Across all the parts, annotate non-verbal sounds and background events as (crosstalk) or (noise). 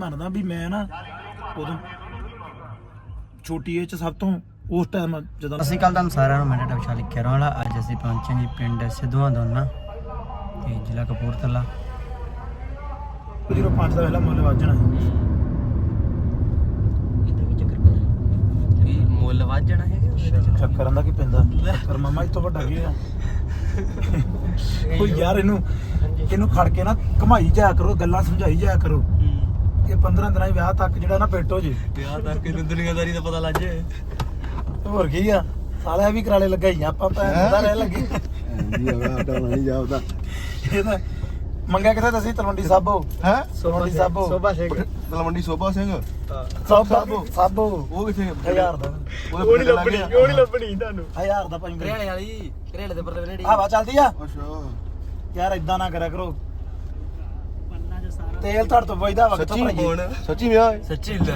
ਮੰਨਦਾ ਵੀ ਮੈਂ ਨਾ ਉਦੋਂ ਛੋਟੀ ਏਜ ਚ ਸਭ ਤੋਂ ਉਸ ਟਾਈਮ ਜਦੋਂ ਅਸੀਂ ਕੱਲ ਤੁਹਾਨੂੰ ਸਾਰਿਆਂ ਨੂੰ ਮੈਂ ਵਿਸ਼ਾਲ ਲਿਖਿਆ ਰਹਾਂਗਾ। ਅੱਜ ਅਸੀਂ ਪਹੁੰਚੇ ਜੀ ਪਿੰਡ ਸਿੱਧੂਆਂ ਦੋਨਾ ਤੇ ਜ਼ਿਲ੍ਹਾ ਕਪੂਰਥਲਾ। 05 ਦਾ ਵੇਲਾ ਮੁੱਲ ਵੱਜਣਾ ਮੁੱਲ ਵੱਧ ਜਾਣਾ ਹੈਗਾ ਚੱਕਰਾਂ ਦਾ ਕੀ ਪੈਂਦਾ? ਪਰ ਮਮਾ ਇਹ ਤੋਂ ਵੱਡਾ ਕੀ ਆ ਕੋਈ (laughs) ਯਾਰ ਇਹਨੂੰ ਇਹਨੂੰ ਖੜ ਕੇ ਨਾ ਘਮਾਈ ਜਾਇਆ ਕਰੋ ਗੱਲਾਂ ਸਮਝਾਈ ਜਾਇਆ ਕਰੋ। ਇਹ 15 ਦਿਨਾਂ ਦੇ ਵਿਆਹ ਤੱਕ ਜਿਹੜਾ ਨਾ ਬੈਠੋ ਜੀ। ਵਿਆਹ ਤੱਕ ਇਹਨੂੰ ਦੁਨੀਆਦਾਰੀ ਦਾ ਪਤਾ ਲੱਗ ਜੇ ਹੋਰ ਕੀ ਆ? ਸਾਲਾ ਇਹ ਵੀ ਕਰਾਲੇ ਲਗਾਈਆਂ ਆਪਾਂ ਭੈਣ ਦਾ ਰਹਿ ਲੱਗੇ। ਜੀ ਆਟਾ ਨਹੀਂ ਜਾਪਦਾ ਇਹ ਤਾਂ ਮੰਗਿਆ ਕਿੱਥੇ ਤੁਸੀਂ? ਤਲਵੰਡੀ ਸਾਬੋ? ਹੈ? ਤਲਵੰਡੀ ਸਾਬੋ। ਸੋਭਾ ਸਿੰਘ ਤਲਵੰਡੀ ਸੋਭਾ ਸਿੰਘ? ਸਾਬੋ? ਸਾਬੋ। ਉਹ ਕਿੱਥੇ ਹਜ਼ਾਰ ਦਾ। ਉਹ ਨਹੀਂ ਲੱਭਣੀ ਉਹ ਨਹੀਂ ਲੱਭਣੀ ਤੁਹਾਨੂੰ। ਹਜ਼ਾਰ ਦਾ ਭਾਈ ਘਰੇਲੇ ਵਾਲੀ ਘਰੇਲੇ ਦੇ ਪਰਲੇ ਨੇੜੀ ਹਵਾ ਚੱਲਦੀ ਆ? ਅੱਛਾ। ਯਾਰ ਇਦਾਂ ਨਾ ਕਰਿਆ ਕਰੋ। ਤੇਲ ਧੜ ਤੋਂ ਵਜਦਾ ਵਕਤ ਸੱਚੀ ਭਰਾਈਏ ਸੱਚੀ ਵਿਆਹ ਹੈ ਸੱਚੀ ਲੈ।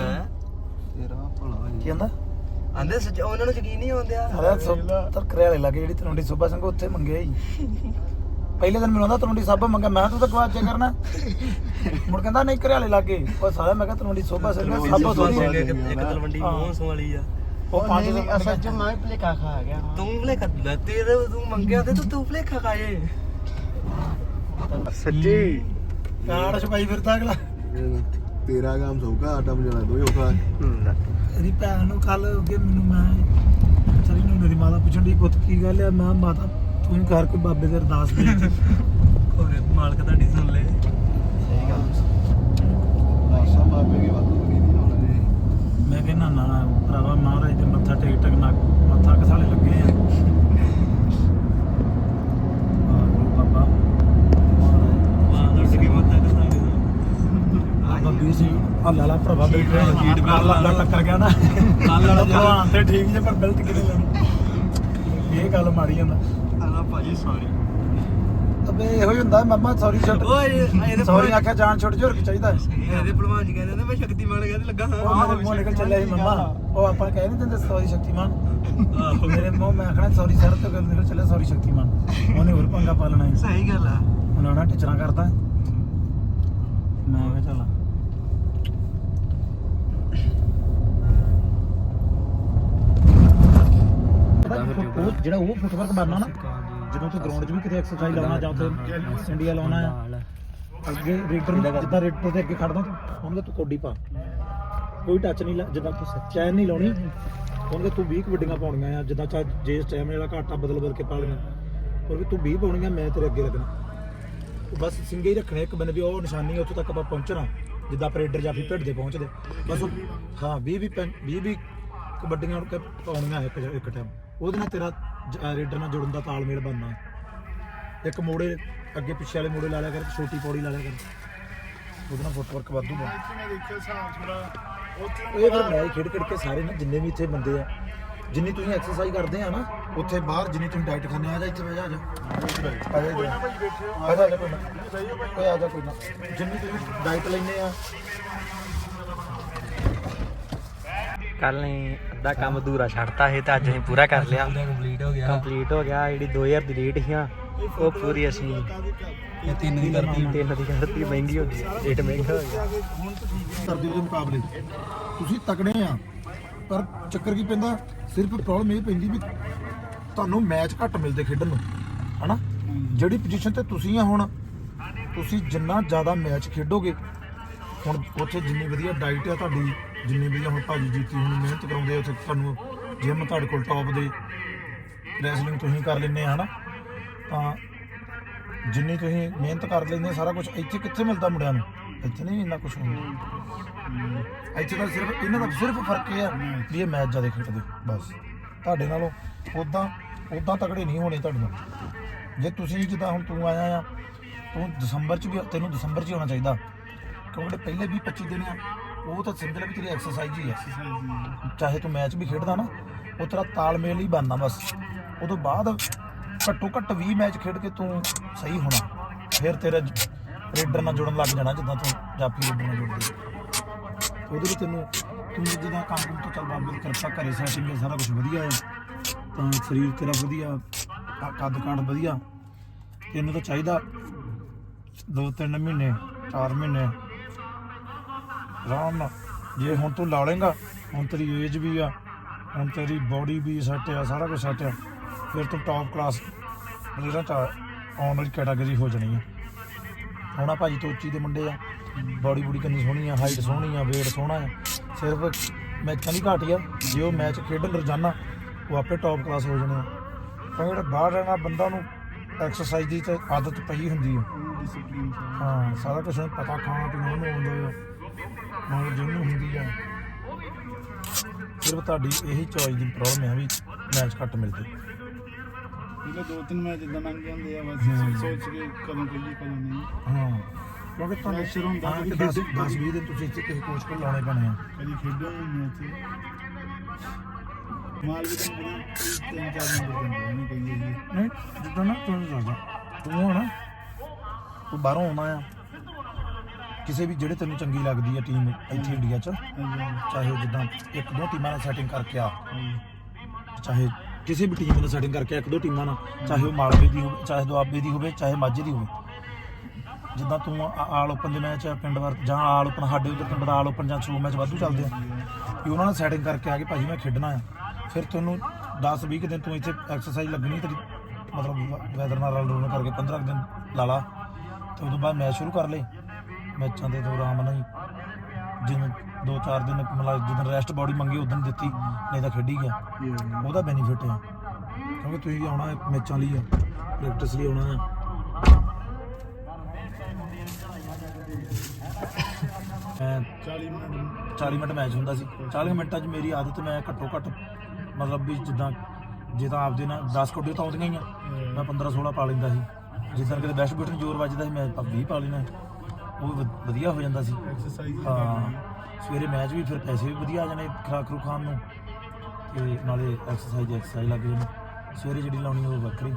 ਤੇਰਾ ਭਲਾ ਕੀ ਕਹਿੰਦਾ? ਆਂਦੇ ਸੱਚ ਉਹਨਾਂ ਨੂੰ ਯਕੀਨ ਨਹੀਂ ਆਉਂਦਿਆ। ਅਰੇ ਸਭ ਕਰਿਆ ਲੈ। ਲੱਗੇ ਜਿਹੜੀ ਤਲਵੰਡੀ ਸੁੱਬਾ ਸਿੰਘ ਉੱਥੇ ਮੰਗਿਆ ਹੀ ਪਹਿਲੇ ਦਿਨ ਮੈਨੂੰ ਆਂਦਾ ਤਲਵੰਡੀ ਸਾਬੋ ਮੰਗਿਆ। ਮੈਂ ਤੂੰ ਤਾਂ ਗਵਾਚੇ ਕਰਨਾ। ਮੁੜ ਕਹਿੰਦਾ ਨਹੀਂ ਘਰਿਆਲੇ ਲੱਗੇ। ਉਹ ਸਾਰਾ ਮੈਂ ਕਿਹਾ ਤਲਵੰਡੀ ਸੋਭਾ ਸਿੰਘ ਸਾਬੋ ਥੋੜੀ ਸਿੰਘ। ਇੱਕ ਤਲਵੰਡੀ ਹਾਂ। ਮੋਹਨ ਸੋ ਵਾਲੀ ਆ। ਉਹ ਪੰਜ ਦਿਨ ਅਸਲ ਚ ਮੈਂ ਭਲੇਖਾ ਖਾ ਗਿਆ। ਤੂੰ ਭਲੇਖਾ ਲੈ ਤੇਰੇ ਤੂੰ ਮੰਗਿਆ ਤੇ ਤੂੰ ਤੂੰ ਭਲੇਖਾ ਖਾਏ ਸੱਚੀ? ਕਾਰਡ ਛਪਾਈ ਫਿਰਦਾ ਅਗਲਾ। ਤੇਰਾ ਕੰਮ ਸੌਕਾ ਆਟਾ ਬਜਾਣਾ ਤੂੰ ਹੀ ਔਖਾ। ਇਹਦੀ ਭੈਣ ਨੂੰ ਕੱਲ ਅੱਗੇ ਮੈਨੂੰ ਮੈਂ ਚਲੀ ਨੂੰ ਮੇਰੀ ਮਾਤਾ ਪੁੱਛਣ ਦੀ ਪੁੱਤ ਕੀ ਗੱਲ ਆ? ਮੈਂ ਮਾਤਾ ਤੂੰ ਕਰ ਕੋਈ ਬਾਬੇ ਦੇ ਅਰਦਾਸ ਦੇ ਕੋਈ ਮਾਲਕ ਤੁਹਾਡੀ ਸੁਣ ਲੈ। ਆਸਾ ਮਾਪੇ ਕੀ ਬਾਤ ਨਹੀਂ ਨਹੀਂ ਹੋਣਾ ਮੈਂ ਕਹਿੰਦਾ ਨਾ ਨਾ ਭਰਾਵਾ ਮਹਾਰਾਜ ਦੇ ਮੱਥਾ ਟੇਕ ਟਕ ਨਾ ਮੱਥਾ ਕਸਾਲੇ ਲੱਗੇ ਆ ਵਾਹਿਗੁਰੂ ਬਾਬਾ ਮਾਂ ਦਾ ਸਕੀ ਮੱਤਾ ਕਸਾਂਗੇ ਵੀ ਸੀ ਹੱਲਾ ਲਾ ਭਰਾਵਾ ਬੈਠੇ ਸ਼ੀਟ ਵਾਲਾ। ਅੱਲਾ ਟੱਕਰ ਗਿਆ ਨਾ। ਕੱਲ੍ਹ ਵਾਲਾ ਭਲਵਾਨ ਤੇ ਠੀਕ ਜੇ ਪਰ ਗਲਤ ਕਿਨੇ ਲੈਣੀ ਇਹ ਗੱਲ ਮਾੜੀ ਜਾਂਦਾ ਆਲਾ ਭਾਜੀ ਸੌਰੀ ਅਬੇ ਇਹੋ ਹੀ ਹੁੰਦਾ ਮਮਾ ਸੌਰੀ ਛੱਡ ਓਏ ਇਹਦੇ ਸੌਰੀ ਆਖਿਆ ਜਾਨ ਛੁੱਟ ਜੋਰ ਕੀ ਚਾਹੀਦਾ ਇਹਦੇ ਭਲਵਾਨ ਜੀ ਕਹਿੰਦੇ ਨੇ ਮੈਂ ਸ਼ਕਤੀਮਾਨ ਕਹਿੰਦੇ ਲੱਗਾ ਉਹ ਮੇਰੇ ਮੂੰਹ ਨਿਕਲ ਚੱਲਿਆ ਸੀ ਮਮਾ। ਉਹ ਆਪਾਂ ਕਹਿ ਨਹੀਂ ਦਿੰਦੇ ਸੌਰੀ ਸ਼ਕਤੀਮਾਨ। ਆਹੋ। ਮੇਰੇ ਮੂੰਹ ਮੈਂ ਆਖਣਾ ਸੌਰੀ ਸਰ ਤੇ ਗੱਲ ਨਿਕਲ ਚੱਲਿਆ ਸੌਰੀ ਸ਼ਕਤੀਮਾਨ। ਉਹਨੇ ਹੋਰ ਪੰਗਾ ਪਾਲਣਾ ਸੀ ਸਹੀ ਗੱਲ ਆ। ਉਹਨਾਂ ਟੀਚਰਾਂ ਕਰਦਾ ਮੈਂ ਕਿਹਾ ਚੱਲ ਉਹ ਜਿਹੜਾ ਉਹ ਫੁੱਟਵਰਕ ਮਾਰਨਾ ਨਾ ਜਦੋਂ ਤੂੰ ਗਰਾਊਂਡ 'ਚ ਵੀ ਕਿਤੇ ਐਕਸਰਸਾਈਜ਼ ਲਾਉਣਾ ਜਾਂ ਉੱਥੇ ਇੰਡੀਆ ਲਾਉਣਾ ਆ ਅੱਗੇ ਰੇਡਰ ਨੂੰ ਜਿੱਦਾਂ ਰੇਡਰ ਦੇ ਅੱਗੇ ਖੜਦਾ ਤੂੰ ਉਹਨੂੰ ਤੂੰ ਕੋਡੀ ਪਾ। ਕੋਈ ਟੱਚ ਨਹੀਂ ਜਿੱਦਾਂ ਤੂੰ ਚੈਨ ਨਹੀਂ ਲਾਉਣੀ ਉਹਨੂੰ ਤੂੰ 20 ਕਬੱਡੀਆਂ ਪਾਉਣੀਆਂ ਆ ਜਿੱਦਾਂ ਚਾ ਜੇ ਸਟੈਮਿਨਾ ਵਾਲਾ ਘਾਟਾ ਬਦਲ ਬਦਲ ਕੇ ਪਾ ਲੈਣਾ ਪਰ ਵੀ ਤੂੰ 20 ਪਾਉਣੀਆਂ ਮੈਂ ਤੇਰੇ ਅੱਗੇ ਲੱਗਣਾ। ਬਸ ਸਿੰਗੇ ਹੀ ਰੱਖਣੇ ਇੱਕ ਬੰਦੇ ਦੀ ਉਹ ਨਿਸ਼ਾਨੀ ਉੱਥੋਂ ਤੱਕ ਆਪਾਂ ਪਹੁੰਚਣਾ। ਜਿੱਦਾਂ ਪਰੇਡਰ ਜਾਂ ਫਿਰ ਭਿੱਡ ਦੇ ਪਹੁੰਚਦੇ। ਬਸ ਹਾਂ 20 ਵੀ 20 ਵੀ ਕਬੱਡੀਆਂ ਉੱਡ ਕੇ ਪਾਉਣੀਆਂ ਇੱਕ ਇੱਕ ਟਾਈਮ ਉਹਦੇ ਨਾਲ ਤੇਰਾ ਰੇਡਰ ਨਾਲ ਜੁੜਨ ਦਾ ਤਾਲਮੇਲ ਬਣਨਾ। ਇੱਕ ਮੋੜੇ ਅੱਗੇ ਪਿੱਛੇ ਵਾਲੇ ਮੋੜੇ ਲਾ ਲਿਆ ਕਰ ਤੇ ਛੋਟੀ ਪੌੜੀ ਲਾ ਲਿਆ ਕਰ। ਉਹਦੇ ਨਾਲ ਫੁੱਟਵਰਕ ਵਾਧੂਗਾ ਇਹ ਫਿਰ ਮੈਂ ਖੇਡ ਖੇਡ ਕੇ ਸਾਰੇ ਨਾ ਜਿੰਨੇ ਵੀ ਇੱਥੇ ਬੰਦੇ ਆ, ਜਿੰਨੀ ਤੁਸੀਂ ਐਕਸਰਸਾਈਜ਼ ਕਰਦੇ ਆ ਨਾ, ਉੱਥੇ ਬਾਹਰ ਜਿੰਨੀ ਤੁਸੀਂ ਡਾਈਟ ਖਾਂਦੇ ਆ ਜਾ ਇੱਥੇ ਬਹਿ ਜਾ, ਆ ਜਾ। ਆ ਜਾ ਕੋਈ ਨਾ। ਕੋਈ ਆ ਜਾ, ਕੋਈ ਨਾ। ਜਿੰਨੀ ਤੁਸੀਂ ਡਾਈਟ ਲੈਂਦੇ ਆ। ਕੱਲ ਨੇ ਅੱਧਾ ਕੰਮ ਅਧੂਰਾ ਛੱਡਤਾ ਸੀ ਤੇ ਅੱਜ ਅਸੀਂ ਪੂਰਾ ਕਰ ਲਿਆ। ਕੰਪਲੀਟ ਹੋ ਗਿਆ। ਕੰਪਲੀਟ ਹੋ ਗਿਆ ਜਿਹੜੀ 2000 ਦੀ ਰੇਟ ਸੀਆਂ ਉਹ ਪੂਰੀ ਅਸੀਂ ਇਹ ਤਿੰਨ ਦੀ ਕਰਤੀ। ਤਿੰਨ ਦੀ ਕਰਤੀ ਮਹਿੰਗੀ ਹੋ ਗਈ ਰੇਟ ਮਹਿੰਗਾ ਹੋ ਗਿਆ। ਸਰਦੀ ਦੇ ਮੁਕਾਬਲੇ। ਤੁਸੀਂ ਤਕੜੇ ਆ ਪਰ ਚੱਕਰ ਕੀ ਪੈਂਦਾ ਸਿਰਫ ਪ੍ਰੋਬਲਮ ਇਹ ਪੈਂਦੀ ਵੀ ਤੁਹਾਨੂੰ ਮੈਚ ਘੱਟ ਮਿਲਦੇ ਖੇਡਣ ਨੂੰ ਹਨਾ? ਜਿਹੜੀ ਪੋਜੀਸ਼ਨ ਤੇ ਤੁਸੀਂ ਆ ਹੁਣ ਤੁਸੀਂ ਜਿੰਨਾ ਜ਼ਿਆਦਾ ਮੈਚ ਖੇਡੋਗੇ ਹੁਣ ਉੱਥੇ ਜਿੰਨੀ ਵਧੀਆ ਡਾਈਟ ਆ ਤੁਹਾਡੀ ਜਿੰਨੀ ਵੀ ਹੁਣ ਭਾਜੀ ਜੀਤੀ ਹੁਣ ਮਿਹਨਤ ਕਰਾਉਂਦੇ ਆ, ਉੱਥੇ ਤੁਹਾਨੂੰ ਜਿਮ ਤੁਹਾਡੇ ਕੋਲ ਟੌਪ ਦੇ ਰੈਸਲਿੰਗ ਤੁਸੀਂ ਕਰ ਲੈਂਦੇ ਆ, ਹਨਾ? ਤਾਂ ਜਿੰਨੀ ਤੁਸੀਂ ਮਿਹਨਤ ਕਰ ਲੈਂਦੇ ਸਾਰਾ ਕੁਝ ਇੱਥੇ ਕਿੱਥੇ ਮਿਲਦਾ ਮੁੰਡਿਆਂ ਨੂੰ? ਇੱਥੇ ਨਹੀਂ ਇੰਨਾ ਕੁਝ ਹੁੰਦਾ। ਇੱਥੇ ਤਾਂ ਸਿਰਫ, ਇਹਨਾਂ ਦਾ ਸਿਰਫ ਫ਼ਰਕ ਇਹ ਆ ਵੀ ਇਹ ਮੈਚ ਜ਼ਿਆਦਾ ਖੇਡਦੇ, ਬਸ। ਤੁਹਾਡੇ ਨਾਲੋਂ ਉਦਾਂ ਉਦਾਂ ਤਕੜੇ ਨਹੀਂ ਹੋਣੇ ਤੁਹਾਡੇ ਨਾਲ। ਜੇ ਤੁਸੀਂ ਜਿੱਦਾਂ ਹੁਣ ਤੂੰ ਆਇਆ ਆ, ਤੂੰ ਦਸੰਬਰ ਚ ਵੀ, ਤੈਨੂੰ ਦਸੰਬਰ ਚ ਹੀ ਹੋਣਾ ਚਾਹੀਦਾ। ਕਿਉਂਕਿ ਪਹਿਲੇ 20 25 ਦਿਨ ਆ ਉਹ ਤਾਂ ਸਮਝ ਲੈ ਵੀ ਤੇਰੀ ਐਕਸਰਸਾਈਜ਼ ਹੀ ਆ। ਚਾਹੇ ਤੂੰ ਮੈਚ ਵੀ ਖੇਡਦਾ ਨਾ ਉਹ ਤੇਰਾ ਤਾਲਮੇਲ ਹੀ ਬਣਨਾ ਬਸ। ਉਦੋਂ ਬਾਅਦ ਘੱਟੋ ਘੱਟ 20 ਮੈਚ ਖੇਡ ਕੇ ਤੂੰ ਸਹੀ ਹੋਣਾ। ਫਿਰ ਤੇਰਾ ਰੇਡਰ ਨਾਲ ਜੁੜਨ ਲੱਗ ਜਾਣਾ ਜਿੱਦਾਂ ਤੂੰ ਜਾਫੀ ਰੇਡਰ ਨਾਲ ਜੁੜਦੀ ਉਹਦੇ ਲਈ ਤੈਨੂੰ ਤੂੰ ਜਿੱਦਾਂ ਕੰਮ ਕੰਮ ਤੋਂ ਚੱਲ ਬਾਬੇ ਦੀ ਕਿਰਪਾ ਘਰੇ ਸੈਟਿੰਗ ਹੈ ਸਾਰਾ ਕੁਝ ਵਧੀਆ ਹੈ ਤਾਂ ਸਰੀਰ ਤੇਰਾ ਵਧੀਆ ਕੱਦ ਕਾਠ ਵਧੀਆ। ਤੈਨੂੰ ਤਾਂ ਚਾਹੀਦਾ ਦੋ ਤਿੰਨ ਮਹੀਨੇ ਚਾਰ ਮਹੀਨੇ ਆਰਾਮ ਨਾਲ। ਜੇ ਹੁਣ ਤੂੰ ਲਾ ਲੇਗਾ ਹੁਣ ਤੇਰੀ ਏਜ ਵੀ ਆ ਹੁਣ ਤੇਰੀ ਬਾਡੀ ਵੀ ਸੈੱਟ ਆ ਸਾਰਾ ਕੁਝ ਸੈੱਟ ਆ ਫਿਰ ਤੂੰ ਟੌਪ ਕਲਾਸ ਜਿਹੜਾ ਤਾਂ ਆਉਣ ਵਾਲੀ ਕੈਟਾਗਰੀ ਹੋ ਜਾਣੀ ਆ। ਹੁਣ ਆ ਭਾਜੀ ਤੋਚੀ ਦੇ ਮੁੰਡੇ ਆ ਬਾਡੀ ਬੂਡੀ ਕਿੰਨੀ ਸੋਹਣੀ ਆ ਹਾਈਟ ਸੋਹਣੀ ਆ weight ਸੋਹਣਾ ਆ ਸਿਰਫ ਮੈਚਾਂ ਦੀ ਘਾਟ ਆ ਜੇ ਉਹ ਮੈਚ ਖੇਡਣ ਰੋਜ਼ਾਨਾ ਉਹ ਆਪੇ ਟੌਪ ਕਲਾਸ ਹੋ ਜਾਣੇ ਆ। ਕਿਉਂਕਿ ਜਿਹੜਾ ਬਾਹਰ ਰਹਿਣਾ ਬੰਦਾ ਨੂੰ ਐਕਸਰਸਾਈਜ਼ ਦੀ ਤੇ ਆਦਤ ਪਈ ਹੁੰਦੀ ਆ। ਹਾਂ ਸਾਰਾ ਕੁਝ ਪਤਾ ਖਾਣਾ ਪੀਣਾ ਉਹਨੂੰ ਆਉਂਦਾ ਆ। ਮਗਰ ਜਿਹਨੂੰ ਹੁੰਦੀ ਆ। ਸਿਰਫ ਤੁਹਾਡੀ ਇਹੀ ਚੋਇਸ ਦੀ ਪ੍ਰੋਬਲਮ ਹੈ ਵੀ ਮੈਚ ਘੱਟ ਮਿਲਦੇ ਇਹਦੇ ਦੋ ਤਿੰਨ ਮੈਚ ਇਦਾਂ ਲੰਘ ਜਾਂਦੇ ਆ ਬਸ। ਸੋਚ ਕੇ ਕਦੋਂ ਕਰੀਏ ਕਦੋਂ ਨਹੀਂ। ਹਾਂ ਕਿਉਂਕਿ ਤੁਹਾਨੂੰ Pressure ਹੁੰਦਾ ਕਿ ਕਿ 10 10 20 ਦਿਨ ਤੁਸੀਂ ਇੱਥੇ ਕਿਸੇ ਕੋਚ ਕੋਲ ਲਾਉਣੇ ਪੈਣੇ ਆ। ਕਦੀ ਖੇਡੋ ਨਹੀਂ ਉੱਥੇ ਮਾਲ ਵੀ ਤਾਂ ਤਿੰਨ ਚਾਰ ਨੰਬਰ ਦਿੰਦੇ ਨੇ ਕਹਿੰਦੇ ਜੀ। ਨਹੀਂ ਜਿੱਦਾਂ ਨਾ ਤੁਹਾਨੂੰ ਦੱਸਦਾ ਤੂੰ ਨਾ ਤੂੰ ਬਾਹਰੋਂ ਆਉਣਾ ਆ। ਕਿਸੇ ਵੀ ਜਿਹੜੇ ਤੈਨੂੰ ਚੰਗੀ ਲੱਗਦੀ ਹੈ ਟੀਮ ਇੱਥੇ ਇੰਡੀਆ 'ਚ, ਚਾਹੇ ਉਹ ਜਿੱਦਾਂ ਇੱਕ ਦੋ ਟੀਮਾਂ ਨਾਲ ਸੈਟਿੰਗ ਕਰਕੇ ਆ, ਚਾਹੇ ਕਿਸੇ ਵੀ ਟੀਮ ਨਾਲ ਸੈਟਿੰਗ ਕਰਕੇ ਇੱਕ ਦੋ ਟੀਮਾਂ ਨਾਲ, ਚਾਹੇ ਉਹ ਮਾਲਵੇ ਦੀ ਹੋਵੇ, ਚਾਹੇ ਦੁਆਬੇ ਦੀ ਹੋਵੇ, ਚਾਹੇ ਮਾਝੇ ਦੀ ਹੋਵੇ। ਜਿੱਦਾਂ ਤੂੰ ਆ- ਆਲ ਓਪਨ ਦੇ ਮੈਚ ਪਿੰਡ ਵਰ ਜਾਂ ਆਲ ਓਪਨ ਸਾਡੇ ਉਧਰ ਪਿੰਡ ਦਾ ਆਲ ਓਪਨ ਜਾਂ ਸ਼ੋ ਮੈਚ ਵਾਧੂ ਚੱਲਦੇ ਆ। ਵੀ ਉਹਨਾਂ ਨਾਲ ਸੈਟਿੰਗ ਕਰਕੇ ਆ ਕੇ ਭਾਜੀ ਮੈਂ ਖੇਡਣਾ ਆ। ਫਿਰ ਤੁਹਾਨੂੰ 10 20 ਕੁ ਦਿਨ ਤੂੰ ਇੱਥੇ ਐਕਸਰਸਾਈਜ਼ ਲੱਗਣੀ ਤੇਰੀ, ਮਤਲਬ ਵੈਦਰ ਨਾਲ ਰਲ ਰੋਲ ਕਰਕੇ 15 ਕੁ ਦਿਨ ਲਾ ਲਾ। ਤੇ ਉਦੋਂ ਬਾਅਦ ਮੈਚ ਸ਼ੁਰੂ ਕਰ ਲੈ। ਮੈਚਾਂ ਦੇ ਦੌਰਾਨ ਨਹੀਂ ਜਿਵੇਂ ਦੋ ਚਾਰ ਦਿਨ ਮਤਲਬ ਜਦੋਂ ਰੈਸਟ ਬਾਡੀ ਮੰਗੀ ਉਦੋਂ ਦਿੱਤੀ ਨਹੀਂ ਤਾਂ ਖੇਡੀ ਗਿਆ। ਉਹਦਾ ਬੈਨੀਫਿਟ ਹੈ ਕਿਉਂਕਿ ਤੁਸੀਂ ਆਉਣਾ ਹੈ ਮੈਚਾਂ ਲਈ ਆ ਪ੍ਰੈਕਟਿਸ ਲਈ ਆਉਣਾ ਹੈ। ਮੈਂ 40 ਮਿੰਟ 40 ਮਿੰਟ ਮੈਚ ਹੁੰਦਾ ਸੀ। 40 ਮਿੰਟਾਂ 'ਚ ਮੇਰੀ ਆਦਤ ਮੈਂ ਘੱਟੋ ਘੱਟ ਮਤਲਬ ਵੀ ਜਿੱਦਾਂ ਜੇ ਤਾਂ ਆਪਦੇ ਨਾਲ 10 ਕੋਡੇ ਤਾਂ ਆਉਂਦੀਆਂ ਹੀ ਆ। ਮੈਂ 15 16 ਪਾ ਲੈਂਦਾ ਸੀ। ਜਿੱਦਾਂ ਕਿਤੇ ਬੈਸਟ ਬਟਨ ਜ਼ੋਰ ਵੱਜਦਾ ਸੀ ਮੈਂ 20 ਪਾ ਲੈਣਾ ਉਹ ਵੀ ਵਧ- ਵਧੀਆ ਹੋ ਜਾਂਦਾ ਸੀ। ਐਕਸਰਸਾਈਜ਼ ਹਾਂ। ਸਵੇਰੇ ਮੈਚ ਵੀ ਫਿਰ ਪੈਸੇ ਵੀ ਵਧੀਆ ਆ ਜਾਣੇ ਖਰਾਕ ਖਰੂ ਖਾਣ ਨੂੰ। ਤੇ ਨਾਲੇ ਐਕਸਰਸਾਈਜ਼ ਐਕਸਰਸਾਈਜ਼ ਲੱਗ ਜਾਣੀ। ਸਵੇਰੇ ਜਿਹੜੀ ਲਾਉਣੀ ਉਹ ਵੱਖਰੀ।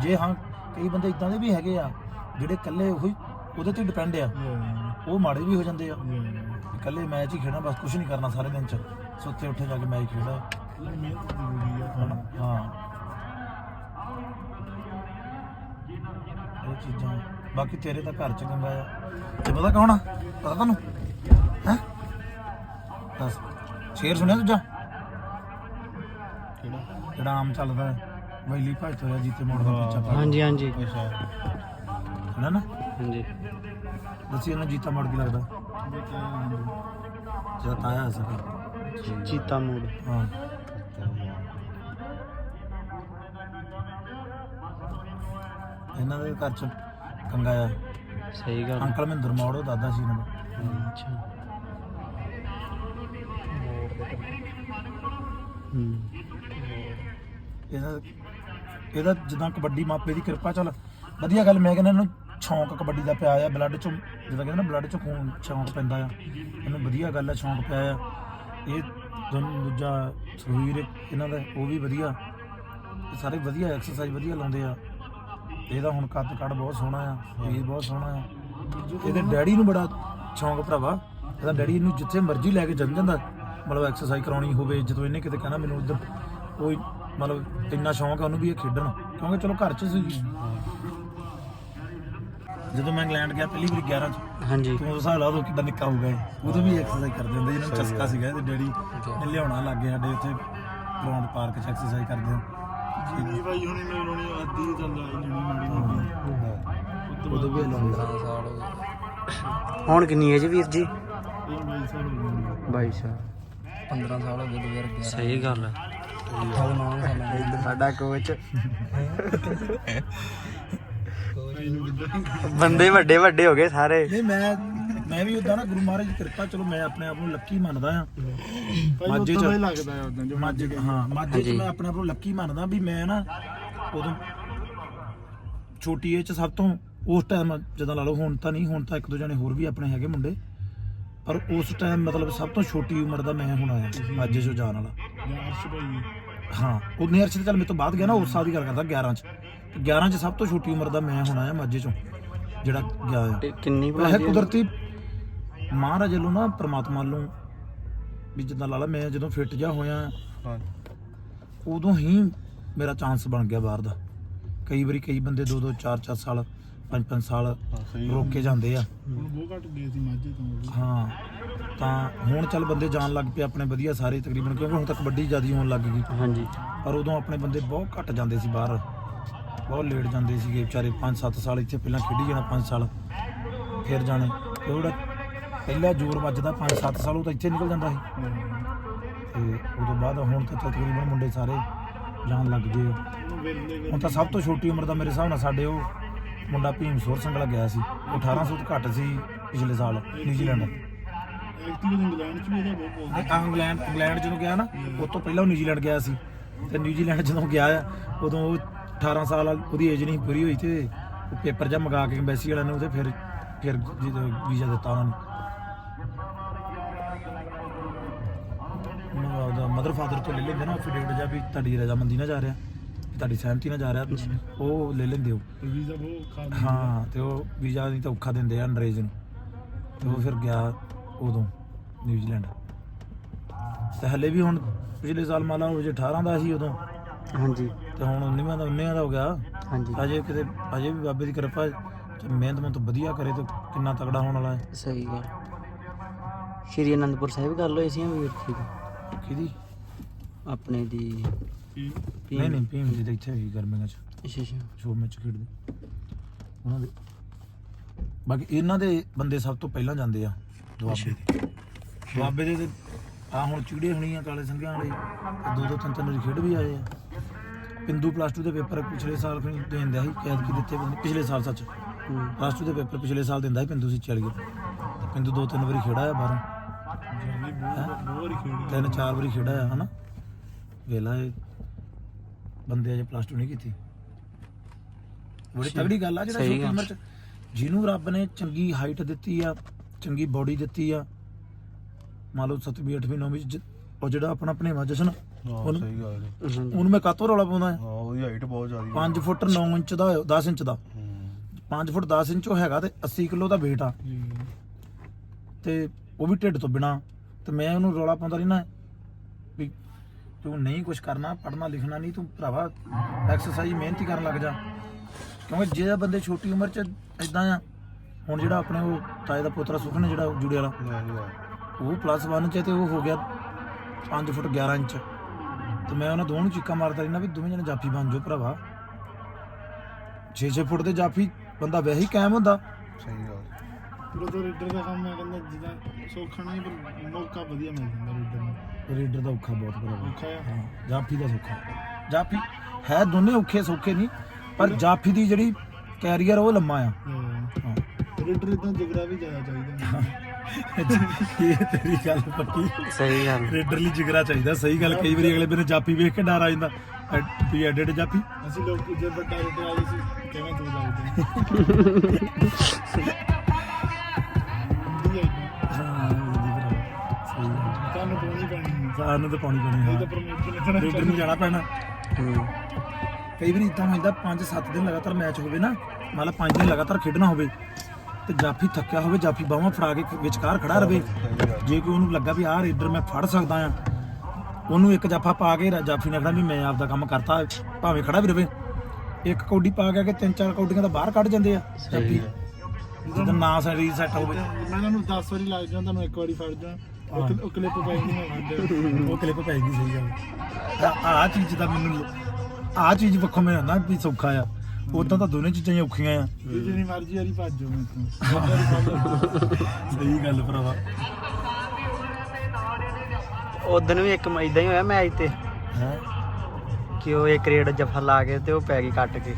ਜੇ ਹਾਂ ਕਈ ਬੰਦੇ ਇਦਾਂ ਦੇ ਵੀ ਹੈਗੇ ਆ ਜਿਹੜੇ ਇਕੱਲੇ ਉਹੀ ਉਹਦੇ ਤੇ ਡਿਪੈਂਡ ਆ। ਉਹ ਮਾੜੇ ਵੀ ਹੋ ਜਾਂਦੇ ਆ। ਇਕੱਲੇ ਮੈਚ ਹੀ ਖੇਡਣਾ ਬਸ ਕੁਝ ਨਹੀਂ ਕਰਨਾ ਸਾਰੇ ਦਿਨ ਚ। ਸੁੱਤੇ ਉੱਠੇ ਜਾ ਕੇ ਮੈਚ ਖੇਡਣਾ। ਮਿਹਨਤ ਜ਼ਰੂਰੀ ਆ। ਹਨਾ? ਹਾਂ। ਇਹ ਚੀਜ਼ਾਂ ਬਾਕੀ ਤੇਰੇ ਤਾਂ ਘਰ ਚ ਗੰਗਾ ਆ। ਤੇ ਪਤਾ ਕੌਣ ਆ? ਪਤਾ ਤੁਹਾਨੂੰ? ਹੈ? ਦੱਸ। ਸ਼ੇਰ ਸੁਣਿਆ ਦੂਜਾ? ਕਿਹੜਾ? ਜਿਹੜਾ ਆਮ ਚੱਲਦਾ ਹੈ। ਵੈਲੀ ਭੱਜ ਹੋਇਆ ਜੀਤੇ ਮੋੜ ਦਾ ਪਿੱਛਾ ਪਾ ਹਾਂਜੀ ਹਾਂਜੀ। ਅੱਛਾ ਸੁਣਿਆ ਨਾ? ਹਾਂਜੀ। ਦੱਸੀ ਇਹਨਾਂ ਜੀਤਾ ਮੋੜ ਕੀ ਲੱਗਦਾ? ਜਿਹੜਾ ਤਾਇਆ ਹੈ ਸਕੇ ਚੀਤਾ ਮੂੜ। ਹਾਂ। ਇਹਨਾਂ ਦੇ ਘਰ ਚ ਕੰਗਾ ਆ। ਸਹੀ ਗੱਲ। ਅੰਕਲ ਮਹਿੰਦਰ ਮੋੜ ਉਹ ਦਾਦਾ ਸੀ ਇਹਨਾਂ ਦਾ ਅੱਛਾ ਹੂੰ। ਇਹਦਾ ਇਹਦਾ ਜਿੱਦਾਂ ਕਬੱਡੀ ਮਾਪੇ ਦੀ ਕਿਰਪਾ ਚੱਲ ਵਧੀਆ ਗੱਲ ਮੈਂ ਕਹਿੰਦਾ ਇਹਨੂੰ ਸ਼ੌਂਕ ਕਬੱਡੀ ਦਾ ਪਿਆ ਆ ਬਲੱਡ ਚੋਂ ਜਿੱਦਾਂ ਕਹਿੰਦੇ ਨਾ ਬਲੱਡ ਚੋਂ ਖੂਨ ਸ਼ੌਂਕ ਪੈਂਦਾ ਆ। ਇਹਨੂੰ ਵਧੀਆ ਗੱਲ ਆ ਸ਼ੌਂਕ ਪਿਆ ਆ। ਇਹ ਦੋਨੋਂ ਦੂਜਾ ਸਰੀਰ ਇਹਨਾਂ ਦਾ ਉਹ ਵੀ ਵਧੀਆ। ਇਹ ਸਾਰੇ ਵਧੀਆ ਐਕਸਰਸਾਈਜ਼ ਵਧੀਆ ਲਾਉਂਦੇ ਆ। ਇਹਦਾ ਹੁਣ ਕੱਦ ਕੱਦ ਬਹੁਤ ਸੋਹਣਾ ਆ ਸਰੀਰ ਬਹੁਤ ਸੋਹਣਾ ਆ। ਇਹਦੇ ਡੈਡੀ ਨੂੰ ਬੜਾ ਸ਼ੌਂਕ ਭਰਾਵਾ। ਇਹਦਾ ਡੈਡੀ ਇਹਨੂੰ ਜਿੱਥੇ ਮਰਜ਼ੀ ਲੈ ਕੇ ਚੱਲ ਜਾਂਦਾ। ਮਤਲਬ ਐਕਸਰਸਾਈਜ਼ ਕਰਾਉਣੀ ਹੋਵੇ ਜਦੋਂ ਇਹਨੇ ਕਿਤੇ ਕਹਿਣਾ ਮੈਨੂੰ ਉਧਰ ਕੋਈ ਮਤਲਬ ਇੰਨਾ ਸ਼ੌਂਕ ਆ ਉਹਨੂੰ ਵੀ ਇਹ ਖੇਡਣ। ਕਿਉਂਕਿ ਚਲੋ ਘਰ 'ਚ ਸੀ। ਜਦੋਂ ਮੈਂ ਇੰਗਲੈਂਡ ਗਿਆ ਪਹਿਲੀ ਵਾਰੀ 11 ਚ ਹਾਂਜੀ। ਤੂੰ ਉਸ ਹਿਸਾਬ ਲਾ ਉਦੋਂ ਕਿੱਦਾਂ ਨਿੱਕਾ ਹੋ ਗਿਆ ਸੀ। ਉਦੋਂ ਵੀ ਐਕਸਰਸਾਈਜ਼ ਕਰਦੇ ਹੁੰਦੇ ਜਿਹਨਾਂ ਨੂੰ ਚਸਕਾ ਸੀਗਾ ਇਹਦੇ ਡੈਡੀ। ਨੇ ਲਿਆਉਣਾ ਲੱਗੇ ਸਾਡੇ ਉੱਥੇ ਗਰਾਊਂਡ ਪਾਰਕ 'ਚ ਐਕਸਰਸਾਈਜ਼ ਕਰਦੇ ਆ। ਜੀ ਬਾਈ ਹੁਣੇ ਨੇ ਰੋਣੀ ਆਦੀ ਚੱਲ ਆਈ ਜਿਹੜੀ ਮਾੜੀ ਮੋਟੀ ਉਦੋਂ ਵੀ ਲਾਉਂਦਾ ਹੁਣ ਕਿੰਨੀ ਏਜ ਵੀਰ ਜੀ? ਇਹ ਬਾਈ ਸਾਲ ਹੋ ਗਏ 22 ਸਾਲ। 15 ਸਾਲ ਹੋ ਗਏ 2011 ਸਹੀ ਗੱਲ ਹੈ। ਸਾਡਾ ਕੋਚ ਬੰਦੇ ਵੱਡੇ ਵੱਡੇ ਹੋ ਗਏ ਸਾਰੇ। ਨਹੀਂ ਮੈਂ ਮੈਂ ਵੀ ਉਦਾਂ ਨਾ ਗੁਰੂ ਮਹਾਰਾਜ ਦੀ ਕਿਰਪਾ ਚਲੋ ਮੈਂ ਆਪਣੇ ਆਪ ਨੂੰ ਲੱਕੀ ਮੰਨਦਾ ਆ ਮਾਝੇ ਚ- ਲੱਗਦਾ ਹੈ ਉਦੋਂ ਜੋ ਮਾਝੇ ਹਾਂ ਮਾਝੇ ਚ। ਮੈਂ ਆਪਣੇ ਆਪ ਨੂੰ ਲੱਕੀ ਮੰਨਦਾ ਵੀ ਮੈਂ ਨਾ ਉਦੋਂ ਛੋਟੀ ਏਜ ਚ ਸਭ ਤੋਂ ਉਸ ਟਾਈਮ ਜਦੋਂ ਲਾ ਲਓ ਹੁਣ ਤਾਂ ਨਹੀਂ ਹੁਣ ਤਾਂ ਇੱਕ ਦੋ ਜਣੇ ਹੋਰ ਵੀ ਆਪਣੇ ਹੈਗੇ ਮੁੰਡੇ। ਪਰ ਉਸ ਟਾਈਮ ਮਤਲਬ ਸਭ ਤੋਂ ਛੋਟੀ ਉਮਰ ਦਾ ਮੈਂ ਹੁਣ ਆਇਆ ਮਾਝੇ ਚੋਂ ਜਾਣ ਵਾਲਾ। ਜਾਂ ਅਰਸ਼ ਭਾਈ ਹਾਂ ਉਹ ਨਿਅਰ ਚ ਚੱਲ ਮੇਰੇ ਤੋਂ ਬਾਅਦ ਗਿਆ ਨਾ ਉਸ ਸਾਲ ਦੀ ਗੱਲ ਕਰਦਾ 11 ਚ। ਤੇ 11 ਚ ਸਭ ਤੋਂ ਛੋਟੀ ਉਮਰ ਦਾ ਮੈਂ ਹੁਣ ਆਇਆ ਮਾਝੇ ਚੋਂ ਜਿਹੜਾ ਗਿਆ ਆ। ਤੇ ਕਿੰਨੀ ਭਾਜੀ ਕੁਦਰਤੀ ਮਹਾਰਾਜ ਵੱਲੋਂ ਨਾ ਪ੍ਰਮਾਤਮਾ ਵੱਲੋਂ ਵੀ ਜਿੱਦਾਂ ਲਾ ਲਾ ਮੈਂ ਜਦੋਂ ਫਿੱਟ ਜਾ ਹੋਇਆ ਹਾਂ ਉਦੋਂ ਹੀ ਮੇਰਾ ਚਾਂਸ ਬਣ ਗਿਆ ਬਾਹਰ ਦਾ। ਕਈ ਵਾਰੀ ਕਈ ਬੰਦੇ 2 2 4 4 ਸਾਲ 5 5 ਸਾਲ ਰੋਕ ਕੇ ਜਾਂਦੇ ਆ। ਹੁਣ ਬਹੁਤ ਘੱਟ ਗਏ ਸੀ ਮਾਝੇ ਤੋਂ ਹਾਂ ਤਾਂ ਹੁਣ ਚੱਲ ਬੰਦੇ ਜਾਣ ਲੱਗ ਪਏ ਆਪਣੇ ਵਧੀਆ ਸਾਰੇ ਤਕਰੀਬਨ ਕਿਉਂਕਿ ਹੁਣ ਤਾਂ ਕਬੱਡੀ ਜਿਆਦੀ ਹੋਣ ਲੱਗ ਗਈ। ਹਾਂਜੀ। ਪਰ ਉਦੋਂ ਆਪਣੇ ਬੰਦੇ ਬਹੁਤ ਘੱਟ ਜਾਂਦੇ ਸੀ ਬਾਹਰ। ਬਹੁਤ ਲੇਟ ਜਾਂਦੇ ਸੀਗੇ ਵਿਚਾਰੇ 5-7 ਸਾਲ ਇੱਥੇ ਪਹਿਲਾਂ ਖੇਡੀ ਜਾਣਾ 5 ਸਾਲ। ਫਿਰ ਜਾਣੇ। ਤੇ ਉਹ ਜਿਹੜਾ ਪਹਿਲਾ ਜ਼ੋਰ ਵੱਜਦਾ 5-7 ਸਾਲ ਉਹ ਤਾਂ ਇੱਥੇ ਨਿਕਲ ਜਾਂਦਾ ਸੀ। ਤੇ ਉਦੋਂ ਬਾਅਦ ਹੁਣ ਤਾਂ ਤਕਰੀਬਨ ਮੁੰਡੇ ਸਾਰੇ ਜਾਣ ਲੱਗ ਗਏ ਆ। ਹੁਣ ਤਾਂ ਸਭ ਤੋਂ ਛੋਟੀ ਉਮਰ ਦਾ ਮੇਰੇ ਹਿਸਾਬ ਨਾਲ ਸਾਡੇ ਉਹ ਮੁੰਡਾ ਭੀਮ ਸੋਰ ਸੰਗਲਾ ਗਿਆ ਸੀ। ਉਹ 1800 ਤੋਂ ਘੱਟ ਸੀ ਪਿਛਲੇ ਸਾਲ ਨਿਊਜ਼ੀਲੈਂਡ। ਇੰਗਲੈਂਡ ਚ ਵੀ ਇਹਦਾ ਬਹੁਤ ਬੋਲਦਾ ਆ ਇੰਗਲੈਂਡ ਇੰਗਲੈਂਡ ਜਦੋਂ ਗਿਆ ਨਾ ਉਸ ਤੋਂ ਪਹਿਲਾਂ ਉਹ ਨਿਊਜ਼ੀਲੈਂਡ ਗਿਆ ਸੀ। ਤੇ ਨਿਊਜ਼ੀਲੈਂਡ ਜਦੋਂ ਗਿਆ ਆ ਉਦੋਂ ਉਹ 18 ਸਾਲ ਵਾਲ- ਉਹਦੀ ਏਜ ਨਹੀਂ ਪੂਰੀ ਹੋਈ ਤੇ ਉਹ ਪੇਪਰ ਜਾਂ ਮੰਗਾ ਕੇ ਐਮਬੈਸੀ ਵਾਲਿਆਂ ਨੇ ਉਹਦੇ ਫਿਰ ਫਿਰ ਵੀਜ਼ਾ ਦਿੱਤਾ ਉਹਨਾਂ ਨੇ ਉਹਨੂੰ ਆਪਦਾ ਮਦਰ ਫਾਦਰ ਤੋਂ ਲੈ ਲੈਂਦੇ ਨਾ ਐਫੀਡੇਵਿਟ ਜਾਂ ਵੀ ਤੁਹਾਡੀ ਰਜ਼ਾਮੰਦੀ ਨਾਲ ਜਾ ਰਿਹਾ ਤੁਹਾਡੀ ਸਹਿਮਤੀ ਨਾਲ ਜਾ ਰਿਹਾ ਉਹ ਲੈ ਲੈਂਦੇ ਹੋ ਵੀਜ਼ਾ ਬਹੁਤ ਖਾ ਹਾਂ ਤੇ ਉਹ ਵੀਜ਼ਾ ਨਹੀਂ ਤਾਂ ਔਖਾ ਦਿੰਦੇ ਆ ਅੰਗਰੇਜ਼ ਨੂੰ। ਤੇ ਉਹ ਫਿਰ ਗਿਆ ਉਦੋਂ ਨਿਊਜ਼ੀਲੈਂਡ। ਤੇ ਹਲੇ ਵੀ ਹੁਣ ਪਿਛਲੇ ਸਾਲ ਮਾਲਾ ਉਹ ਜੇ 18 ਦਾ ਸੀ ਉਦੋਂ। ਹਾਂਜੀ। ਤੇ ਹੁਣ 19ਵਾਂ ਦਾ 19ਵਾਂ ਦਾ ਹੋ ਗਿਆ। ਹਾਂਜੀ। ਅਜੇ ਕਿਤੇ ਅਜੇ ਵੀ ਬਾਬੇ ਦੀ ਕਿਰਪਾ ਤੇ ਮਿਹਨਤ ਮੁਹਨਤ ਵਧੀਆ ਕਰੇ ਤੇ ਕਿੰਨਾ ਤਗੜਾ ਹੋਣ ਵਾਲਾ ਹੈ। ਸਹੀ ਗੱਲ। ਸ਼੍ਰੀ ਅਨੰਦਪੁਰ ਸਾਹਿਬ ਗੱਲ ਹੋਈ ਸੀ ਵੀਰ ਠੀਕ ਕਿਹਦੀ? ਆਪਣੇ ਦੀ ਨਹੀਂ ਨਹੀਂ ਭੀਮ ਜੀ ਤਾਂ ਇੱਥੇ ਹੋਈ ਗਰਮੀਆਂ ਚ। ਅੱਛਾ ਅੱਛਾ। ਸ਼ੋਅ ਮੈਚ ਖੇਡਦੇ। ਉਹਨਾਂ ਦੇ ਬਾਕੀ ਇਹਨਾਂ ਦੇ ਬੰਦੇ ਸਭ ਤੋਂ ਪਹਿਲਾਂ ਜਾਂਦੇ ਆ ਦੁਆਬੇ ਦੇ। ਦੁਆਬੇ ਦੇ ਤੇ ਆ ਹੁਣ ਚੀੜੇ ਹੋਣੀ ਆ ਕਾਲੇ ਸੰਘਿਆਂ ਵਾਲੇ ਤੇ ਦੋ ਦੋ ਤਿੰਨ ਤਿੰਨ ਵਾਰੀ ਖੇਡ ਵੀ ਆਏ ਆ। ਪਿੰਦੂ ਪਲੱਸ 2 ਦੇ ਪੇਪਰ ਪਿਛਲੇ ਸਾਲ ਫਿਰ ਦੇਂਦਾ ਸੀ ਕੈਦ ਕੀ ਦਿੱਤੇ ਪਤਾ ਨੀ, ਪਿਛਲੇ ਸਾਲ ਸੱਚ। ਹੂੰ। ਪਲੱਸ 2 ਦੇ ਪੇਪਰ ਪਿਛਲੇ ਸਾਲ ਦਿੰਦਾ ਸੀ ਪਿੰਦੂ ਸੀ ਚਲ ਗਿਆ ਪਿੰਦੂ ਦੋ ਤਿੰਨ ਵਾਰੀ ਖੇਡਾ ਆ ਬਾਹਰੋਂ। ਜਾਨੀ ਬਹੁਤ ਬਹੁਤ ਵਾਰੀ ਖੇਡੀ ਤਿੰਨ ਚਾਰ ਵਾਰੀ ਖੇਡਾ ਆ ਹਨਾ? ਵੇਲਾ ਬੰਦੇ ਅਜੇ ਪਲੱਸ 2 ਨਹੀਂ ਕੀਤੀ। ਬੜੀ ਤਗੜੀ ਗੱਲ ਆ ਜਿਹੜਾ ਸਹੀ ਛੋਟੀ। ਉਮਰ ਚ। ਜਿਹਨੂੰ ਰੱਬ ਨੇ ਚੰਗੀ ਹਾਈਟ ਦਿੱਤੀ ਆ ਚੰਗੀ ਬੋਡੀ ਦਿੱਤੀ ਆ ਮੰਨ ਲਓ 7ਵੀਂ 8ਵੀਂ 9ਵੀਂ ਚ ਉਹ ਜਿਹੜਾ ਆਪਣਾ ਭਣੇਵਾ ਜਸ਼ਨ ਉਹਨੂੰ ਸਹੀ ਗੱਲ ਹੈ ਉਹਨੂੰ ਮੈਂ ਕਾਤੋਂ ਰੌਲਾ ਪਾਉਂਦਾ ਹਾਂ? ਉਹਦੀ ਹਾਈਟ ਬਹੁਤ ਜ਼ਿਆਦੀ 5 ਫੁੱਟ 9 ਇੰਚ ਦਾ 10 ਇੰਚ ਦਾ। 5 ਫੁੱਟ 10 ਇੰਚ ਉਹ ਹੈਗਾ ਤੇ 80 ਕਿਲੋ ਦਾ weight ਆ। ਤੇ ਉਹ ਵੀ ਢਿੱਡ ਤੋਂ ਬਿਨਾ ਤੇ ਮੈਂ ਉਹਨੂੰ ਰੌਲਾ ਪਾਉਂਦਾ ਰਹਿਣਾ ਤੂੰ ਨਹੀਂ ਕੁਝ ਕਰਨਾ ਪੜ੍ਹਨਾ ਲਿਖਣਾ ਨਹੀਂ ਤੂੰ ਭਰਾਵਾ ਐਕਸਰਸਾਈਜ਼ ਮਿਹਨਤੀ ਕਰਨ ਲੱਗ ਜਾ। ਕਿਉਂਕਿ ਜਿਹੜਾ ਬੰਦੇ ਛੋਟੀ ਉਮਰ 'ਚ ਇਦਾਂ ਆ ਹੁਣ ਜਿਹੜਾ ਆਪਣੇ ਉਹ ਤਾਏ ਦਾ ਪੋਤਰਾ ਸੁਖਨ ਜਿਹੜਾ ਜੁੜੇ ਵਾਲਾ ਉਹ ਪਲੱਸ 1 'ਚ ਹੈ ਤੇ ਉਹ ਹੋ ਗਿਆ 5 ਫੁੱਟ 11 ਇੰਚ। ਤੇ ਮੈਂ ਉਹਨਾਂ ਦੋਵਾਂ ਨੂੰ ਚੀਕਾਂ ਮਾਰਦਾ ਰਹਿਣਾ ਵੀ ਦੋਵੇਂ ਜਣੇ ਜਾਫੀ ਬਣ ਜਾਓ ਭਰਾਵਾ। 6-6 ਫੁੱਟ ਦੇ ਜਾਫੀ ਬੰਦਾ ਵੈਸੇ ਹੀ ਕਾਇਮ ਹੁੰਦਾ। ਸਹੀ ਗੱਲ। ਬ੍ਰਦਰ ਰੀਡਰ ਦਾ ਕੰਮ ਮੈਂ ਕਹਿੰਦਾ ਜਿੱਦਾਂ ਸੌਖਾ ਨਹੀਂ ਪਰ ਮੌਕਾ ਵਧੀਆ ਮਿਲ ਜਾਂਦਾ ਰੀਡਰ ਨੂੰ। ਰੇਡਰ ਦਾ ਔਖਾ ਬਹੁਤ ਭਰਾਵਾ ਔਖਾ ਆ। ਹਾਂ ਜਾਫੀ ਦਾ ਸੌਖਾ। ਜਾਫੀ ਹੈ ਦੋਨੇ ਔਖੇ ਸੌਖੇ ਨਹੀਂ ਪਰ ਜਾਫੀ ਦੀ ਜਿਹੜੀ ਕੈਰੀਅਰ ਉਹ ਲੰਮਾ ਆ। ਹਾਂ। ਰੀਡਰ ਇਦਾਂ ਜਿਗਰਾ ਵੀ ਜ਼ਿਆਦਾ ਚਾਹੀਦਾ। ਇਹ ਤੇਰੀ ਗੱਲ ਪੱਕੀ। ਸਹੀ ਗੱਲ। ਰੇਡਰ ਲਈ ਜਿਗਰਾ ਚਾਹੀਦਾ ਸਹੀ ਗੱਲ ਕਈ ਵਾਰੀ ਅਗਲੇ ਬੰਨੇ ਜਾਫੀ ਵੇਖ ਕੇ ਡਰ ਆ ਜਾਂਦਾ। ਵੀ ਐਡੇ ਐਡੇ ਜਾਫੀ। ਅਸੀਂ ਲੋਕ ਜਦ ਵੱਡਾ ਰੀਡਰ ਆਏ ਸੀ ਕਿਵੇਂ ਤੂੰ ਲੱਗਦਾ (laughs) ਸਾਨੂੰ ਤਾਂ ਪਾਣੀ ਪੈਣੀ ਹਾਂ ਰੇਡਰ ਨੂੰ ਜਾਣਾ ਪੈਣਾ। ਕਈ ਵਾਰੀ ਇਦਾਂ ਹੁੰਦਾ 5-7 ਦਿਨ ਲਗਾਤਾਰ ਮੈਚ ਹੋਵੇ ਨਾ ਮਤਲਬ 5 ਦਿਨ ਲਗਾਤਾਰ ਖੇਡਣਾ ਹੋਵੇ ਤੇ ਜਾਫੀ ਥੱਕਿਆ ਹੋਵੇ ਜਾਫੀ ਬਾਹਾਂ ਫੜਾ ਕੇ ਵਿਚਕਾਰ ਖੜਾ ਰਵੇ। ਜੇ ਕੋਈ ਉਹਨੂੰ ਲੱਗਾ ਵੀ ਆਹ ਰੇਡਰ ਮੈਂ ਫੜ ਸਕਦਾ ਆ ਉਹਨੂੰ ਇੱਕ ਜਾਫਾ ਪਾ ਕੇ ਜਾਫੀ ਨੇ ਕਹਣਾ ਵੀ ਮੈਂ ਆਪਦਾ ਕੰਮ ਕਰਤਾ ਭਾਵੇਂ ਖੜਾ ਵੀ ਰਵੇ। ਇੱਕ ਕੌਡੀ ਪਾ ਕੇ ਕਿ ਤਿੰਨ ਚਾਰ ਕੌਡੀਆਂ ਤਾਂ ਬਾਹਰ ਕੱਢ ਜਾਂਦੇ ਆ ਜਾਫੀ। ਜਦੋਂ ਨਾ ਸੈੱਟ ਹੋਵੇ। ਮੈਂ ਤੁਹਾਨੂੰ 10 ਵਾਰੀ ਲੱਗ ਜਾਵਾਂ ਤੁਹਾਨੂੰ ਇੱਕ ਵਾਰੀ ਫੜ ਜਾ। ਉਹ ਕਲਿੱਪ ਪਾਈ ਨਹੀਂ ਮੈਂ ਉਹ ਕਲਿੱਪ ਪੈ ਗਈ ਸਹੀ ਗੱਲ। ਆ ਆਹ ਚੀਜ਼ ਦਾ ਮੈਨੂੰ ਆਹ ਚੀਜ਼ ਵੱਖੋਂ ਮੈਂ ਨਾ ਵੀ ਸੌਖਾ ਆ। ਉਦਾਂ ਤਾਂ ਦੋਨੇ ਚੀਜ਼ਾਂ ਹੀ ਔਖੀਆਂ ਆ। ਵੀ ਜਿੰਨੀ ਮਰਜ਼ੀ ਵਾਰੀ ਭੱਜ ਜਾਓ ਮੇਰੇ ਤੋਂ ਸਹੀ ਗੱਲ ਭਰਾਵਾ। ਉਦੋਂ ਵੀ ਇੱਕ ਇਦਾਂ ਹੀ ਹੋਇਆ ਮੈਚ ਤੇ। ਹੈ? ਕਿ ਉਹ ਇੱਕ ਰੇਡ ਜਫਾ ਲਾ ਕੇ ਤੇ ਉਹ ਪੈ ਗਈ ਕੱਟ ਕੇ।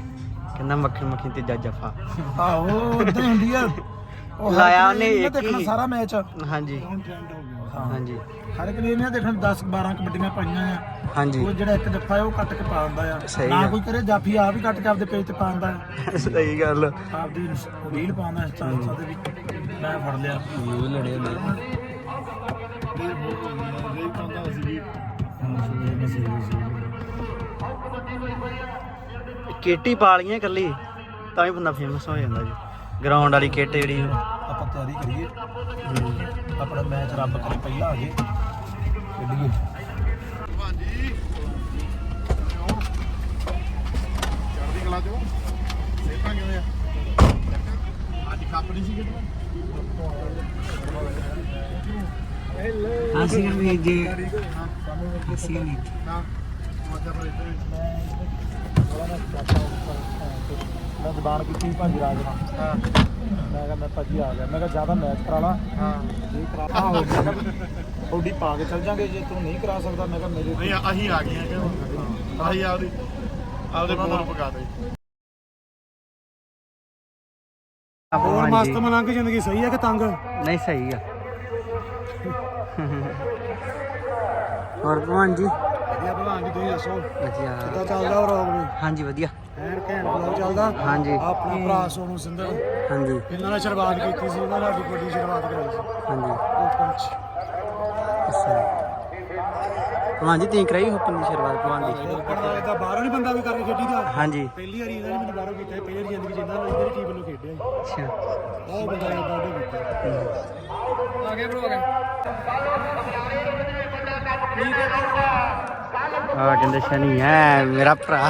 ਕਹਿੰਦਾ ਮੱਖਣ ਮੱਖੀ ਤੀਜਾ ਜਫਾ। ਆਹੋ ਇਦਾਂ ਹੁੰਦੀ ਆ। ਉਹ ਹਰ ਲਾਇਆ ਉਹਨੇ ਇੱਕ ਦੇਖਣਾ। ਸਾਰਾ ਮੈਚ ਹਾਂਜੀ। ਹੁਣ ਟ੍ਰੈਂਡ ਹੋ ਗਿਆ ਹਾਂ ਹਾਂਜੀ। ਹਰ ਇੱਕ ਨੇ ਇਹਨੇ ਦੇਖਣ 10 12 ਕਬੱਡੀਆਂ ਪਾਈਆਂ ਆ। ਹਾਂਜੀ। ਉਹ ਜਿਹੜਾ ਇੱਕ ਜੱਫਾ ਹੈ ਉਹ ਕੱਟ ਕੇ ਪਾ ਦਿੰਦਾ ਆ। ਸਹੀ ਨਾ ਆ। ਕੋਈ ਕਰੇ ਜਾਫੀ ਆਪ ਹੀ ਕੱਟ ਕੇ ਆਪਦੇ ਪੇਜ ਤੇ ਪਾ ਦਿੰਦਾ ਆ। ਸਹੀ ਗੱਲ ਆਪਦੀ ਰੀਲ ਪਾਉਂਦਾ ਇਸ ਤਰ੍ਹਾਂ ਦੇ ਵੀ ਮੈਂ ਫੜ ਲਿਆ। ਉਹ ਲੜੇ ਹੁੰਦੇ ਇਹ ਬਹੁਤ ਹੋ ਗਿਆ ਰੇ ਪਾਉਂਦਾ ਸੀ ਵੀ ਹਾਂ ਸਹੀ ਮੈਂ ਸਹੀ ਸਹੀ ਕੇਟੀ ਪਾਲੀਆਂ ਇਕੱਲੀ ਤਾਂ ਹੀ ਬੰਦਾ ਫੇਮਸ ਹੋ ਜਾਂਦਾ ਜੀ। ਗਰਾਊਂਡ ਵਾਲੀ ਕਿੱਟ ਜਿਹੜੀ ਆਪਾਂ ਤਿਆਰੀ ਕਰੀਏ। ਆਪਣਾ ਮੈਚ ਰੱਬ ਕਰੇ, ਪਹਿਲਾਂ ਆ ਜੇ ਖੇਡੀਏ ਚੜ੍ਹਦੀ ਕਲਾ ਚੋਂ ਸੇਤਾਂ ਕਿਵੇਂ ਆ ਅੱਜ ਕੱਪ ਨਹੀਂ ਸੀ ਕਿਤੇ ਅਸੀਂ ਵੀ ਜੀ ਅਸੀਂ ਵੀ ਹਾਂ। ਮੋਟਾ ਪਰ ਇੱਧਰ ਮੈਂ ਦਬਾਨ ਕੀਤੀ ਭਾਜੀ ਰਾਜ ਨਾਲ। ਹਾਂ। ਮੈਂ ਕਿਹਾ ਮੈਂ ਭਾਜੀ ਆ ਗਿਆ। ਮੈਂ ਕਿਹਾ ਜ਼ਿਆਦਾ ਮੈਚ ਕਰਾ ਲਾ। ਹਾਂ। ਜੇ ਕਰਾ ਆਹੋ ਥੋੜੀ ਪਾ ਕੇ ਚੱਲ ਜਾਂਗੇ। ਜੇ ਤੂੰ ਨਹੀਂ ਕਰਾ ਸਕਦਾ ਮੈਂ ਕਿਹਾ ਮੇਰੇ ਨਹੀਂ ਅਸੀਂ ਆ ਗਏ ਆ ਕਿ ਹੁਣ ਅਸੀਂ ਆਪਦੀ ਆਪਦੇ ਬੋਲ ਪਕਾ ਦੇ। ਹੋਰ ਮਸਤ ਮਲੰਗ ਜ਼ਿੰਦਗੀ ਸਹੀ ਹੈ ਕਿ ਤੰਗ? ਨਹੀਂ ਸਹੀ ਆ। ਹੋਰ ਭਗਵਾਨ ਜੀ? ਵਧੀਆ ਭਲਵਾਨ ਜੀ ਤੁਸੀਂ ਦੱਸੋ? ਵਧੀਆ। ਕਿੱਦਾਂ ਚੱਲਦਾ ਰੋਗ ਵੀ? ਹਾਂਜੀ ਵਧੀਆ। ਐਨ ਘੈਂਟ ਬਲੌਗ ਚੱਲਦਾ? ਹਾਂਜੀ। ਆਪਣਾ ਭਰਾ ਸੋਨੂੰ ਸਿੰਧਲ ਹਾਂਜੀ। ਇਹਨਾਂ ਨੇ ਸ਼ੁਰੂਆਤ ਕੀਤੀ ਸੀ ਉਹਨਾਂ ਨੇ ਸਾਡੀ ਵੱਡੀ ਸ਼ੁਰੂਆਤ ਕਰਾਈ ਸੀ। ਹਾਂਜੀ। ਓਪਨ ਚ। ਅੱਛਾ। ਭਗਵਾਨ ਜੀ ਤੀ ਕਰਾਈ ਹੁਕਮ ਦੀ ਸ਼ੁਰੂਆਤ ਭਗਵਾਨ ਦੀ? ਓਪਨ ਦਾ ਇਹਦਾ ਬਾਹਰੋਂ ਨਹੀਂ ਬੰਦਾ ਵੀ ਕਰਕੇ ਖੇਡੀ ਦਾ ਹਾਂਜੀ। ਪਹਿਲੀ ਵਾਰੀ ਇਹਨਾਂ ਨੇ ਮੈਨੂੰ ਬਾਹਰੋਂ ਕੀਤਾ ਸੀ, ਪਹਿਲੀ ਵਾਰੀ ਜ਼ਿੰਦਗੀ ਜਿੰਦਾ ਨੂੰ ਇਧਰ ਟੀਮ ਵੱਲੋਂ ਖੇਡਿਆ ਸੀ। ਅੱਛਾ। ਉਹ ਬੰਦਾ ਨੇ ਬਾਹਰੋਂ ਕੀਤਾ। ਆ ਗਿਆ ਬ్రో ਆ ਗਿਆ ਆ ਕਹਿੰਦੇ ਸ਼ਨੀ ਹੈ ਮੇਰਾ ਭਰਾ।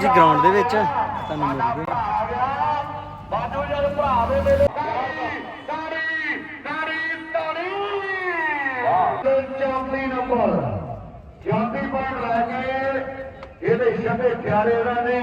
ਜੀ ਗਰਾਊਂਡ ਦੇ ਵਿੱਚ। ਤੁਹਾਨੂੰ ਮਿਲ ਗਏ ਚੌਂਤੀ ਨੰਬਰ ਚੌਂਤੀ ਪੁਆਇੰਟ ਲੈ ਕੇ ਇਹਦੇ ਛੱਡੇ ਪਿਆਰੇ ਇਹਨਾਂ ਨੇ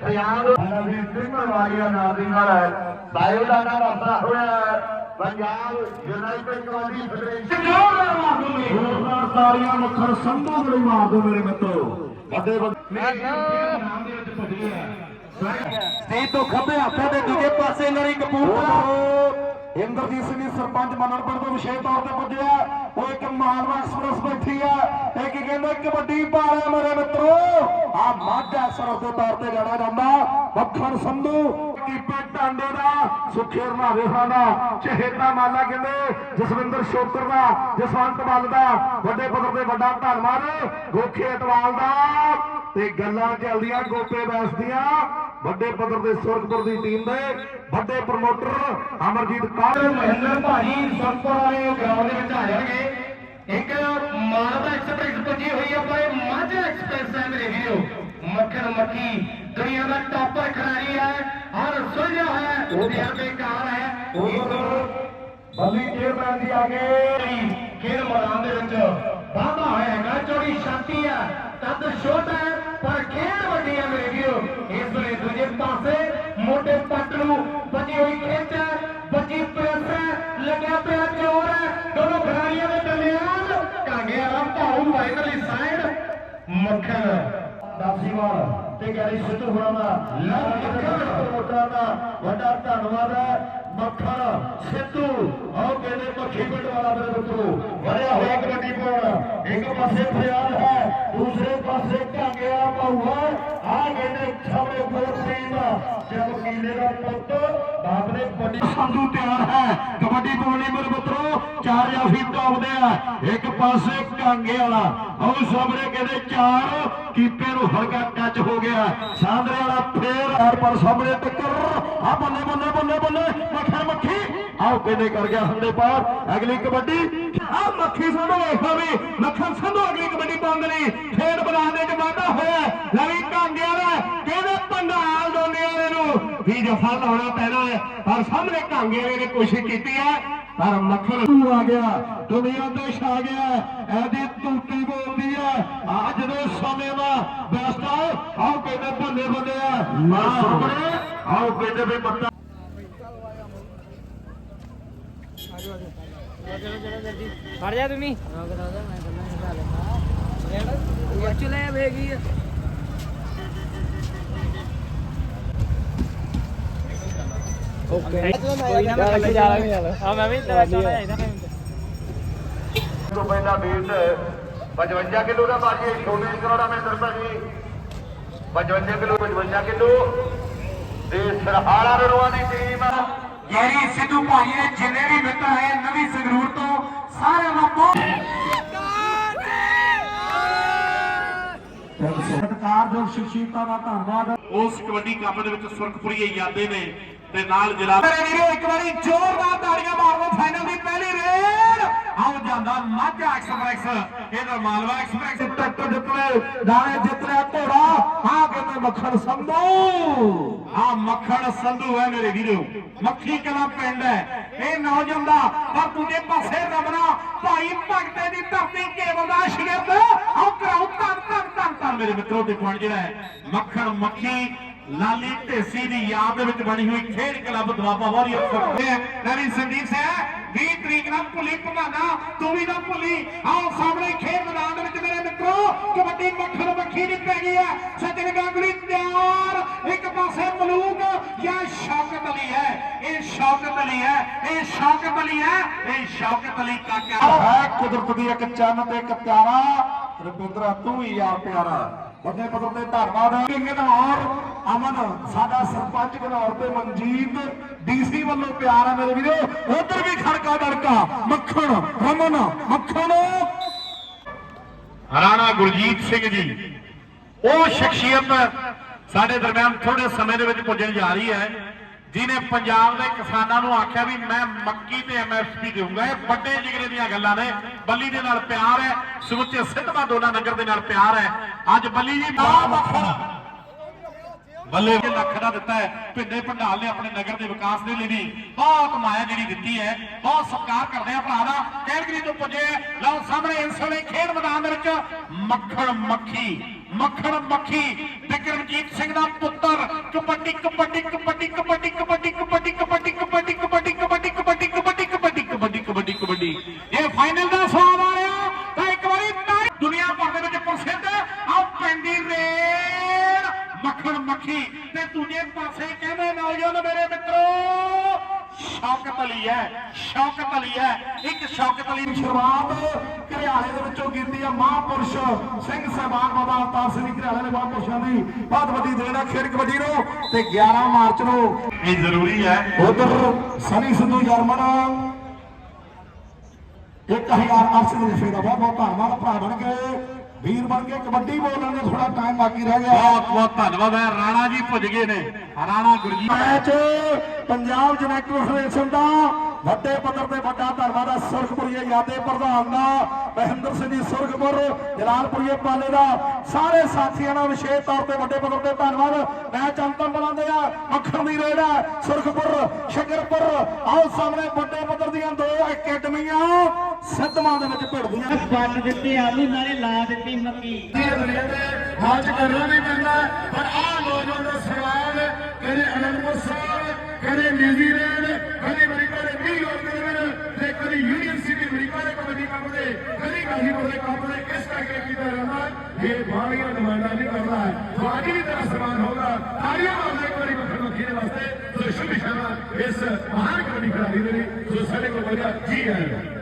ਫਰਿਆਦ ਨਵੀਂ ਸਿੰਘ ਵਾਲੀਆ ਨਾਲ ਦੀ ਨਾਲ ਬਾਇਓ ਦਾ ਨਾਮ ਆਪਣਾ ਹੋਇਆ। ਪੰਜਾਬ ਯੂਨਾਈਟਿਡ ਕਬੱਡੀ ਫੈਡਰੇਸ਼ਨ ਜੋਰਦਾਰ ਮਾਰ ਦੋ ਮੇਰੇ ਜੋਰਦਾਰ ਤਾੜੀਆਂ ਮੱਖਣ ਸੰਧੂ ਬੜੀ ਮਾਰ ਦੋ ਮੇਰੇ ਮਿੱਤਰੋ ਵੱਡੇ ਵੱਡੇ ਨਾਮ ਦੇ ਵਿੱਚ ਭੱਜੇ ਆ ਸਟੇਜ ਤੋਂ ਖੱਬੇ ਹੱਥਾਂ ਦੇ ਦੂਜੇ ਪਾਸੇ ਲੜੀ ਕਪੂਰਥਲਾ। ਇੰਦਰਜੀਤ ਸਿੰਘ ਸਰਪੰਚ ਮੰਨਣਪੁਰ ਤੋਂ ਵਿਸ਼ੇਸ਼ ਤੌਰ ਤੇ ਪੁੱਜਿਆ। ਉਹ ਇੱਕ ਮਾਲਵਾ ਐਕਸਪ੍ਰੈਸ ਬੈਠੀ ਆ। ਇਹ ਕੀ ਕਹਿੰਦਾ ਕਬੱਡੀ ਭਾਲੇ ਮੇਰੇ ਮਿੱਤਰੋ। ਆ ਮਾਝਾ ਐਕਸਪ੍ਰੈਸ ਦੇ ਤੌਰ ਤੇ ਜਾਣਾ ਜਾਂਦਾ। ਮੱਖਣ ਸੰਧੂ ਕੀਪੇ ਟਾਂਡੇ ਦਾ, ਸੁਖੇ ਰਣਾਵੇ ਖਾਨ ਦਾ, ਚਹੇਤਾ ਮਾਲਾ ਕਹਿੰਦੇ, ਜਸਵਿੰਦਰ ਸ਼ੋਕਰ ਦਾ, ਜਸਵੰਤ ਬੱਲ ਦਾ, ਵੱਡੇ ਪੱਧਰ ਤੇ ਵੱਡਾ ਧੰਨਵਾਦ ਗੋਖੇ ਅਟਵਾਲ ਦਾ, ਤੇ ਗੱਲਾਂ ਚੱਲਦੀਆਂ ਗੋਪੇ ਬੈਸ ਦੀਆਂ, ਵੱਡੇ ਪੱਧਰ ਤੇ ਸੁਰਖਪੁਰ ਦੀ ਟੀਮ ਦੇ, ਵੱਡੇ ਪ੍ਰਮੋਟਰ ਅਮਰਜੀਤ ਕਾਲੇ ਮਹਿੰਦਰ ਭਾਜੀ ਸੰਪਰ ਵਾਲੇ ਗਰਾਊਂਡ ਦੇ ਵਿੱਚ ਆ ਜਾਣਗੇ। ਇੱਕ ਮਾਲਵਾ ਐਕਸਪ੍ਰੈਸ ਪੁੱਜੀ ਹੋਈ ਹੈ ਪਰ ਮਾਝਾ ਐਕਸਪ੍ਰੈਸ ਹੈ ਮੇਰੇ ਵੀਰੋ। ਮੱਖਣ ਮੱਖੀ, ਦੁਨੀਆ ਦਾ ਟਾਪਰ ਖਿਡਾਰੀ ਹੈ। ਔਰ ਸੁਲਝਿਆ ਹੋਇਆ ਹੈ ਉਹਦੇ ਅੱਗੇ ਕਾਰ ਹੈ। ਬੱਲੀ ਚੇਅਰਮੈਨ ਦੀ ਆਗੇ ਖੇਡ ਮੈਦਾਨ ਦੇ ਵਿੱਚ ਵਾਧਾ ਹੋਇਆ ਹੈਗਾ, ਚੋੜੀ ਛਾਤੀ ਹੈ ਕੱਦ ਛੋਟਾ ਪਰ ਖੇਡ ਵੱਡੀ ਹੈ ਮੇਰੇ ਵੀਰੋ। ਇਸ ਵੇਲੇ ਦੂਜੇ ਪਾਸੇ ਮੋਢੇ ਪੱਟ ਨੂੰ ਵੱਜੀ ਹੋਈ ਖਿੱਚ ਹੈ, ਵੱਜੀ ਪ੍ਰੈਸ ਹੈ, ਲੱਗਿਆ ਪਿਆ ਜ਼ੋਰ ਹੈ। ਦੋਨੋਂ ਖਿਡਾਰੀਆਂ ਦੇ ਦਰਮਿਆਨ ਕਾਂਗੇ ਵਾਲਾ ਭਾਉ ਨੂੰ ਸਾਈਡ, ਮੱਖਣ ਦਾਸੀਵਾਲ ਤੇ ਗੈਰੀ ਸਿੱਧੂ ਹੋਣਾ। ਦਾ ਲੱਖਾਂ ਪ੍ਰਮੋਟਰਾਂ ਦਾ ਵੱਡਾ ਧੰਨਵਾਦ ਹੈ। ਮੱਖਣ, ਸਿੱਧੂ ਆਓ ਕਹਿੰਦੇ ਮੱਖੀ ਪਿੰਡ ਵਾਲਾ ਮੇਰੇ ਮਿੱਤਰੋ ਵੜਿਆ ਹੋਇਆ ਕਬੱਡੀ ਪਾਉਣ ਇੱਕ ਪਾਸੇ ਫਰਿਆਦ ਹੈ, ਦੂਸਰੇ ਪਾਸੇ ਢਾਂਗੇ ਵਾਲਾ ਭਾਊ ਕਹਿੰਦੇ ਛਾਵੇ ਫੋਰਸੀਨ ਦਾ ਜਦ ਕੀਲੇ ਦਾ ਪੁੱਤ ਬਾਪ ਨੇ ਕਬੱਡੀ ਸੰਧੂ ਤਿਆਰ ਹੈ। ਕਬੱਡੀ ਪਾਉਣੀ ਮੇਰੇ ਮਿੱਤਰੋ ਚਾਰ ਜਾਫੀ ਟੋਪਦੇ ਆ। ਇੱਕ ਪਾਸੇ ਢਾਂਗੇ ਵਾਲਾ। ਆਓ ਸਾਹਮਣੇ ਕਹਿੰਦੇ ਚਾਰ ਕੀਪੇ ਨੂੰ ਹਲਕਾ ਟੱਚ ਹੋ ਗਿਆ। ਸਾਂਦਰੇ ਵਾਲਾ ਫੇਰ ਹਰ ਪਰ ਸਾਹਮਣੇ ਟੱਕਰ। ਆ ਬੱਲੇ ਬੱਲੇ ਬੱਲੇ ਬੱਲੇ, ਮੱਖਣ ਮੱਖੀ। ਆਓ ਕਹਿੰਦੇ ਕਰ ਗਿਆ ਹੰਡੇ ਪਾਰ। ਅਗਲੀ ਕਬੱਡੀ। ਆ ਮੱਖੀ ਸੰਧੂ ਵੇਖੋ ਵੀ, ਮੱਖਣ ਸੰਧੂ ਅਗਲੀ ਕਬੱਡੀ ਪਾਉਂਦੇ ਨੇ ਖੇਡ ਬਣਾ ਦੇ ਚ ਵਾਧਾ ਹੋਇਆ ਲਵੀ ਕਾਂਗੇ ਵਾਲਾ ਕਹਿੰਦੇ ਪੰਡਾਲ ਦੋਨੇ ਵਾਲੇ ਨੂੰ? ਵੀ ਜਫਾ ਲਾਉਣਾ ਪੈਣਾ ਹੈ। ਪਰ ਸਾਹਮਣੇ ਕਾਂਗੇ ਵਾਲੇ ਨੇ ਕੋਸ਼ਿਸ਼ ਕੀਤੀ ਹੈ। ਪਰ ਮੱਖਣ ਤੂੰ ਆ ਗਿਆ ਦੁਨੀਆ ਤੇ ਛਾ ਗਿਆ ਐਦੀ ਤੂਤੀ ਬੋਲਦੀ ਹੈ ਅੱਜ ਦੇ ਸਮੇਂ ਦਾ ਬੈਸਟ ਆਓ ਕਹਿੰਦੇ ਬੱਲੇ ਬੱਲੇ ਆ। ਮਾ ਸਾਹਮਣੇ ਆਓ ਕਹਿੰਦੇ ਵੀ ਬੱਤਾ ਫੜ ਜਾ ਤੁਸੀਂ ਚਲੇ ਵੇਗੀ ਓਕੇ ਕੋਈ ਨਾ ਮੈਂ ਕੱਲੇ ਜਾ ਲਾਂਗੇ ਆ ਮੈਂ ਵੀ ਤੇਰਾ ਚਾਹਣਾ ਚਾਹੀਦਾ ਤੋਂ ਪਹਿਲਾਂ ਬੀਟ 55 ਕਿਲੋ ਦਾ ਬਾਜੀ ਛੋਟੇ ਕਰੋੜਾ ਮੈਂ ਦਰਪਾ ਜੀ 55 ਕਿਲੋ 55 ਕਿਲੋ ਤੇ ਸਰਹਾਲਾ ਰਣਵਾ ਦੀ ਟੀਮ ਯਾਰੀ ਸਿੱਧੂ ਭਾਈ ਨੇ ਜਿੰਨੇ ਵੀ ਮਿੱਤਰ ਆਏ ਨਵੀਂ ਸੰਗਰੂਰ ਤੋਂ ਸਾਰਿਆਂ ਦਾ ਬਹੁਤ ਸਤਿਕਾਰਯੋਗ ਸ਼ਖਸੀਅਤਾਂ ਦਾ ਧੰਨਵਾਦ ਉਸ ਕਬੱਡੀ ਕੱਪ ਦੇ ਵਿੱਚ ਸੁਰਖਪੁਰੀਏ ਜਾਂਦੇ ਨੇ ਤੇ ਨਾਲ ਜ਼ਿਲ੍ਹਾ ਮੇਰੇ ਵੀਰੋ, ਇੱਕ ਵਾਰੀ ਜ਼ੋਰਦਾਰ ਤਾੜੀਆਂ ਮਾਰ ਫਾਈਨਲ ਦੀ ਪਹਿਲੀ ਰੇਡ। ਆਉ ਜਾਂਦਾ ਮਾਝਾ ਐਕਸਪ੍ਰੈਸ, ਇਹਦਾ ਮਾਲਵਾ ਐਕਸਪ੍ਰੈਸ ਟਰੈਕਟਰ ਜਿੱਤ ਲਿਆ ਜਿੱਤ ਲਿਆ ਘੋੜਾ। ਆ ਕਹਿੰਦੇ ਮੱਖਣ ਸੰਧੂ। ਆ ਮੱਖਣ ਸੰਧੂ ਹੈ ਮੇਰੇ ਵੀਰੋ। ਮੱਖੀ ਕਲਾ ਪਿੰਡ ਹੈ। ਇਹ ਨੌਜਵਾਨ ਦਾ, ਪਰ ਦੂਜੇ ਪਾਸੇ ਰਮਣਾ ਭਾਈ ਭਗਤੇ ਦੀ ਧਰਤੀ ਕੇਵਲ ਦਾ ਸ਼ਗਿਰਦ। ਆਉ ਕਰਾਉ ਧੰਨ ਧੰਨ ਧੰਨ ਮੇਰੇ ਮਿੱਤਰੋ ਤੇ ਪੁਆਇੰਟ ਜਿਹੜਾ ਹੈ, ਮੱਖਣ ਮੱਖੀ ਲਾਲੀ ਢੇਸੀ ਦੀ ਯਾਦ ਦੇ ਵਿੱਚ ਬਣੀ ਹੋਈ ਖੇਡ club Doaba warrior football Ravi Sandeep Singh 20 ਤਰੀਕ ਨਾਲ ਭੁੱਲੀ ਭਗਾਨਾ ਤੂੰ ਵੀ ਨਾ ਭੁੱਲੀ। ਆਓ ਸਾਹਮਣੇ ਖੇਡ ਮੈਦਾਨ ਦੇ ਵਿੱਚ ਮੇਰੇ ਮਿੱਤਰੋ, ਕਬੱਡੀ ਮੱਖਣ ਮੱਖੀ ਦੀ ਪੈ ਗਈ ਹੈ। ਸੱਜਣ ਗਾਂਗਲੀ ਤਿਆਰ। ਇੱਕ ਪਾਸੇ ਮਲੂਕ ਜਾਂ ਸ਼ੌਕਤ ਅਲੀ ਹੈ। ਇਹ ਸ਼ੌਕਤ ਅਲੀ ਹੈ, ਇਹ ਸ਼ੌਕਤ ਅਲੀ ਹੈ, ਇਹ ਸ਼ੌਕਤ ਅਲੀ ਕਾਕਾ। ਹੈ ਕੁਦਰਤ ਦੀ ਇੱਕ ਚੰਨ ਤੇ ਇੱਕ ਪਿਆਰਾ। ਰਵਿੰਦਰਾ, ਤੂੰ ਵੀ ਯਾਰ ਪਿਆਰਾ। ਵੱਡੇ ਪੱਧਰ ਤੇ ਧੰਨਵਾਦ। ਘਨੌਰ ਅਮਨ, ਸਾਡਾ ਸਰਪੰਚ ਘਨੌਰ ਤੇ ਮਨਜੀਤ ਡੀਸੀ ਵੱਲੋਂ ਪਿਆਰ ਹੈ ਮੇਰੇ ਵੀਰੋ। ਉਧਰ ਵੀ ਖੜਕਾ ਦੜਕਾ, ਮੱਖਣ, ਰਮਨ, ਮੱਖਣ। ਰਾਣਾ ਗੁਰਜੀਤ ਸਿੰਘ ਜੀ, ਉਹ ਸ਼ਖਸੀਅਤ ਸਾਡੇ ਦਰਮਿਆਨ ਥੋੜੇ ਸਮੇਂ ਦੇ ਵਿੱਚ ਪੁੱਜਣ ਜਾ ਰਹੀ ਹੈ। ਜਿਨੇ ਪੰਜਾਬ ਦੇ ਕਿਸਾਨਾਂ ਨੂੰ ਆਖਿਆ ਵੀ ਮੈਂ ਮੱਕੀ ਤੇ ਐਮਐਸਪੀ ਦੇਵਾਂਗਾ ਇਹ ਵੱਡੇ ਜਿਗਰੇ ਦੀਆਂ ਗੱਲਾਂ ਨੇ। ਬੱਲੀ ਦੇ ਨਾਲ ਪਿਆਰ ਹੈ, ਸਮੁੱਚੇ ਸਿੱਧਵਾਂ ਦੋਨਾ ਨਗਰ ਦੇ ਨਾਲ ਪਿਆਰ ਹੈ। ਅੱਜ ਬੱਲੀ ਜੀ ਮੱਖਣ ਬੱਲੇ ਲੱਖ ਦਾ ਦਿੱਤਾ ਹੈ, ਭਿੰਡੇ ਭੰਡਾਲ ਨੇ ਆਪਣੇ ਨਗਰ ਦੇ ਵਿਕਾਸ ਦੇ ਲਈ ਵੀ ਬਹੁਤ ਮਾਇਆ ਜਿਹੜੀ ਦਿੱਤੀ ਹੈ। ਬਹੁਤ ਸਤਿਕਾਰ ਕਰਦੇ ਆ ਭਰਾ ਦਾ ਕੈਲਗਰੀ ਤੋਂ ਪੁੱਜੇ ਹੈ। ਲਓ ਸਾਹਮਣੇ ਇਸ ਵੇਲੇ ਖੇਡ ਮੈਦਾਨ ਦੇ ਵਿੱਚ ਮੱਖਣ ਮੱਖੀ। ਮੱਖਣ ਮੱਖੀ ਵਿਕਰਮਜੀਤ ਸਿੰਘ ਦਾ ਪੁੱਤਰ ਕਬੱਡੀ ਕਬੱਡੀ ਕਬੱਡੀ ਕਬੱਡੀ ਕਬੱਡੀ ਕਬੱਡੀ ਕਬੱਡੀ ਕਬੱਡੀ ਕਬੱਡੀ ਕਬੱਡੀ ਕਬੱਡੀ ਕਬੱਡੀ ਕਬੱਡੀ ਕਬੱਡੀ ਕਬੱਡੀ ਕਬੱਡੀ ਇਹ ਫਾਈਨਲ ਦਾ ਸਵਾਦ ਆ ਰਿਹਾ ਤਾਂ ਇੱਕ ਵਾਰੀ ਦੁਨੀਆ ਭਰ ਦੇ ਵਿੱਚ ਪ੍ਰਸਿੱਧ ਆ ਪੈਂਦੀ ਰੇਡ ਮੱਖਣ ਮੱਖੀ ਤੇ ਦੂਜੇ ਪਾਸੇ ਕਹਿੰਦੇ ਨੌਜਵਾਨ ਮੇਰੇ ਮਿੱਤਰੋ ਸ਼ੌਕਤ ਅਲੀ ਹੈ ਸ਼ੌਕਤ ਅਲੀ ਹੈ। ਇੱਕ ਸ਼ੌਕਤ ਅਲੀ ਸ਼ੁਰੂਆਤ ਘਰਿਆਲੇ ਦੇ ਵਿੱਚੋਂ ਕੀਤੀ ਆ ਮਹਾਂਪੁਰਸ਼ ਸਿੰਘ ਸਹਿਬਾਨ ਬਾਬਾ ਅਵਤਾਰ ਸਿੰਘ ਘਰਿਆਲੇ ਦੇ ਮਹਾਂਪੁਰਸ਼ਾਂ ਦੀ ਬਹੁਤ ਵੱਡੀ ਦੇਣ ਆ ਖੇਡ ਕਬੱਡੀ ਨੂੰ ਤੇ 11 ਮਾਰਚ ਨੂੰ ਇਹ ਜ਼ਰੂਰੀ ਹੈ। ਉਧਰ ਸਨੀ ਸਿੱਧੂ ਜਰਮਨ 1000 ਅਰਸ਼ਦ ਰੁਪਏ ਦਾ ਬਹੁਤ ਬਹੁਤ ਧੰਨਵਾਦ ਭਰਾ ਬਣ ਗਏ ਵੀਰ ਬਣ ਕੇ ਕਬੱਡੀ ਬੋਲਣ ਦੇ ਥੋੜਾ ਟਾਈਮ ਬਾਕੀ ਰਹਿ ਗਿਆ। ਬਹੁਤ ਬਹੁਤ ਧੰਨਵਾਦ ਹੈ। ਰਾਣਾ ਜੀ ਪੁੱਜ ਗਏ ਨੇ। ਰਾਣਾ ਗੁਰਜੀਤ ਮੈਚ ਪੰਜਾਬ ਜਨੈਕਟਰ ਫੈਡਰੇਸ਼ਨ ਦਾ ਵੱਡੇ ਪੱਧਰ ਤੇ ਵੱਡਾ ਧੰਨਵਾਦ ਹੈ। ਸੁਰਖਪੁਰੀਏ ਯਾਦੇ ਪ੍ਰਧਾਨ ਦਾ ਮਹਿੰਦਰ ਸਿੰਘ ਜੀ ਸੁਰਖਪੁਰ ਜਲਾਲਪੁਰੀਏ ਪਾਲੇ ਦਾ। ਸਾਰੇ ਸਾਥੀਆਂ ਦਾ ਵਿਸ਼ੇਸ਼ ਤੌਰ ਤੇ ਵੱਡੇ ਪੱਧਰ ਤੇ ਧੰਨਵਾਦ। ਮੈਚ ਅੰਤਮ ਬੁਲਾਉਂਦੇ ਆ। ਅੱਖਰ ਦੀ ਰੇਡ ਹੈ। ਸੁਰਖਪੁਰ ਸ਼ਕਰਪੁਰ ਆਓ ਸਾਹਮਣੇ ਵੱਡੇ ਪੱਧਰ ਦੀਆਂ ਦੋ ਅਕੈਡਮੀਆਂ ਸਿੱਧਵਾਂ ਦੇ ਵਿੱਚ ਭਿੜਦੀਆਂ ਪੱਟ ਦਿੱਤੀ ਆਲੂ ਨਾਲੇ ਲਾ ਦਿੱਤੀ ਮੱਕੀ। ਅੱਜ ਕਰਨਾ ਵੀ ਪੈਂਦਾ ਪਰ ਆਹ ਨੌਜਵਾਨ ਦਾ ਸਵਾਲ ਕਦੇ ਅਨੰਦਪੁਰ ਸਾਹਿਬ ਕਦੇ ਨਿਊਜ਼ੀਲੈਂਡ ਕਦੇ ਅਮਰੀਕਾ ਦੇ ਨਿਊਯਾਰਕ ਦੇ ਵਿੱਚ ਤੇ ਕਦੇ ਯੂਨੀਅਨ ਸਿਟੀ ਅਮਰੀਕਾ ਦੇ ਕਬੱਡੀ ਕੱਪ ਦੇ ਕਦੇ ਗਾਜ਼ੀਪੁਰ ਦੇ ਕੱਪ ਦੇ ਇਸ ਕਰਕੇ ਕੀਤਾ ਜਾਂਦਾ ਇਹ ਬਾਹਰੀਆਂ ਡਿਮਾਂਡਾਂ ਨਹੀਂ ਕਰਦਾ ਹੈ। ਸੋ ਅੱਜ ਵੀ ਤੇਰਾ ਸਵਾਲ ਹੋਗਾ ਤਾੜੀਆਂ ਮਾਰਦੇ ਇੱਕ ਵਾਰੀ ਮੱਖਣ ਮੱਖੀ ਦੇ ਵਾਸਤੇ। ਸੋ ਸ਼ੁਭ ਸ਼ਾਮਾ ਇਸ ਮਹਾਨ ਕਬੱਡੀ ਖਿਡਾਰੀ ਦੇ ਲਈ ਸੋ ਸਾਡੇ ਕੋਲ ਵਜਾ ਜੀ ਆਇਆਂ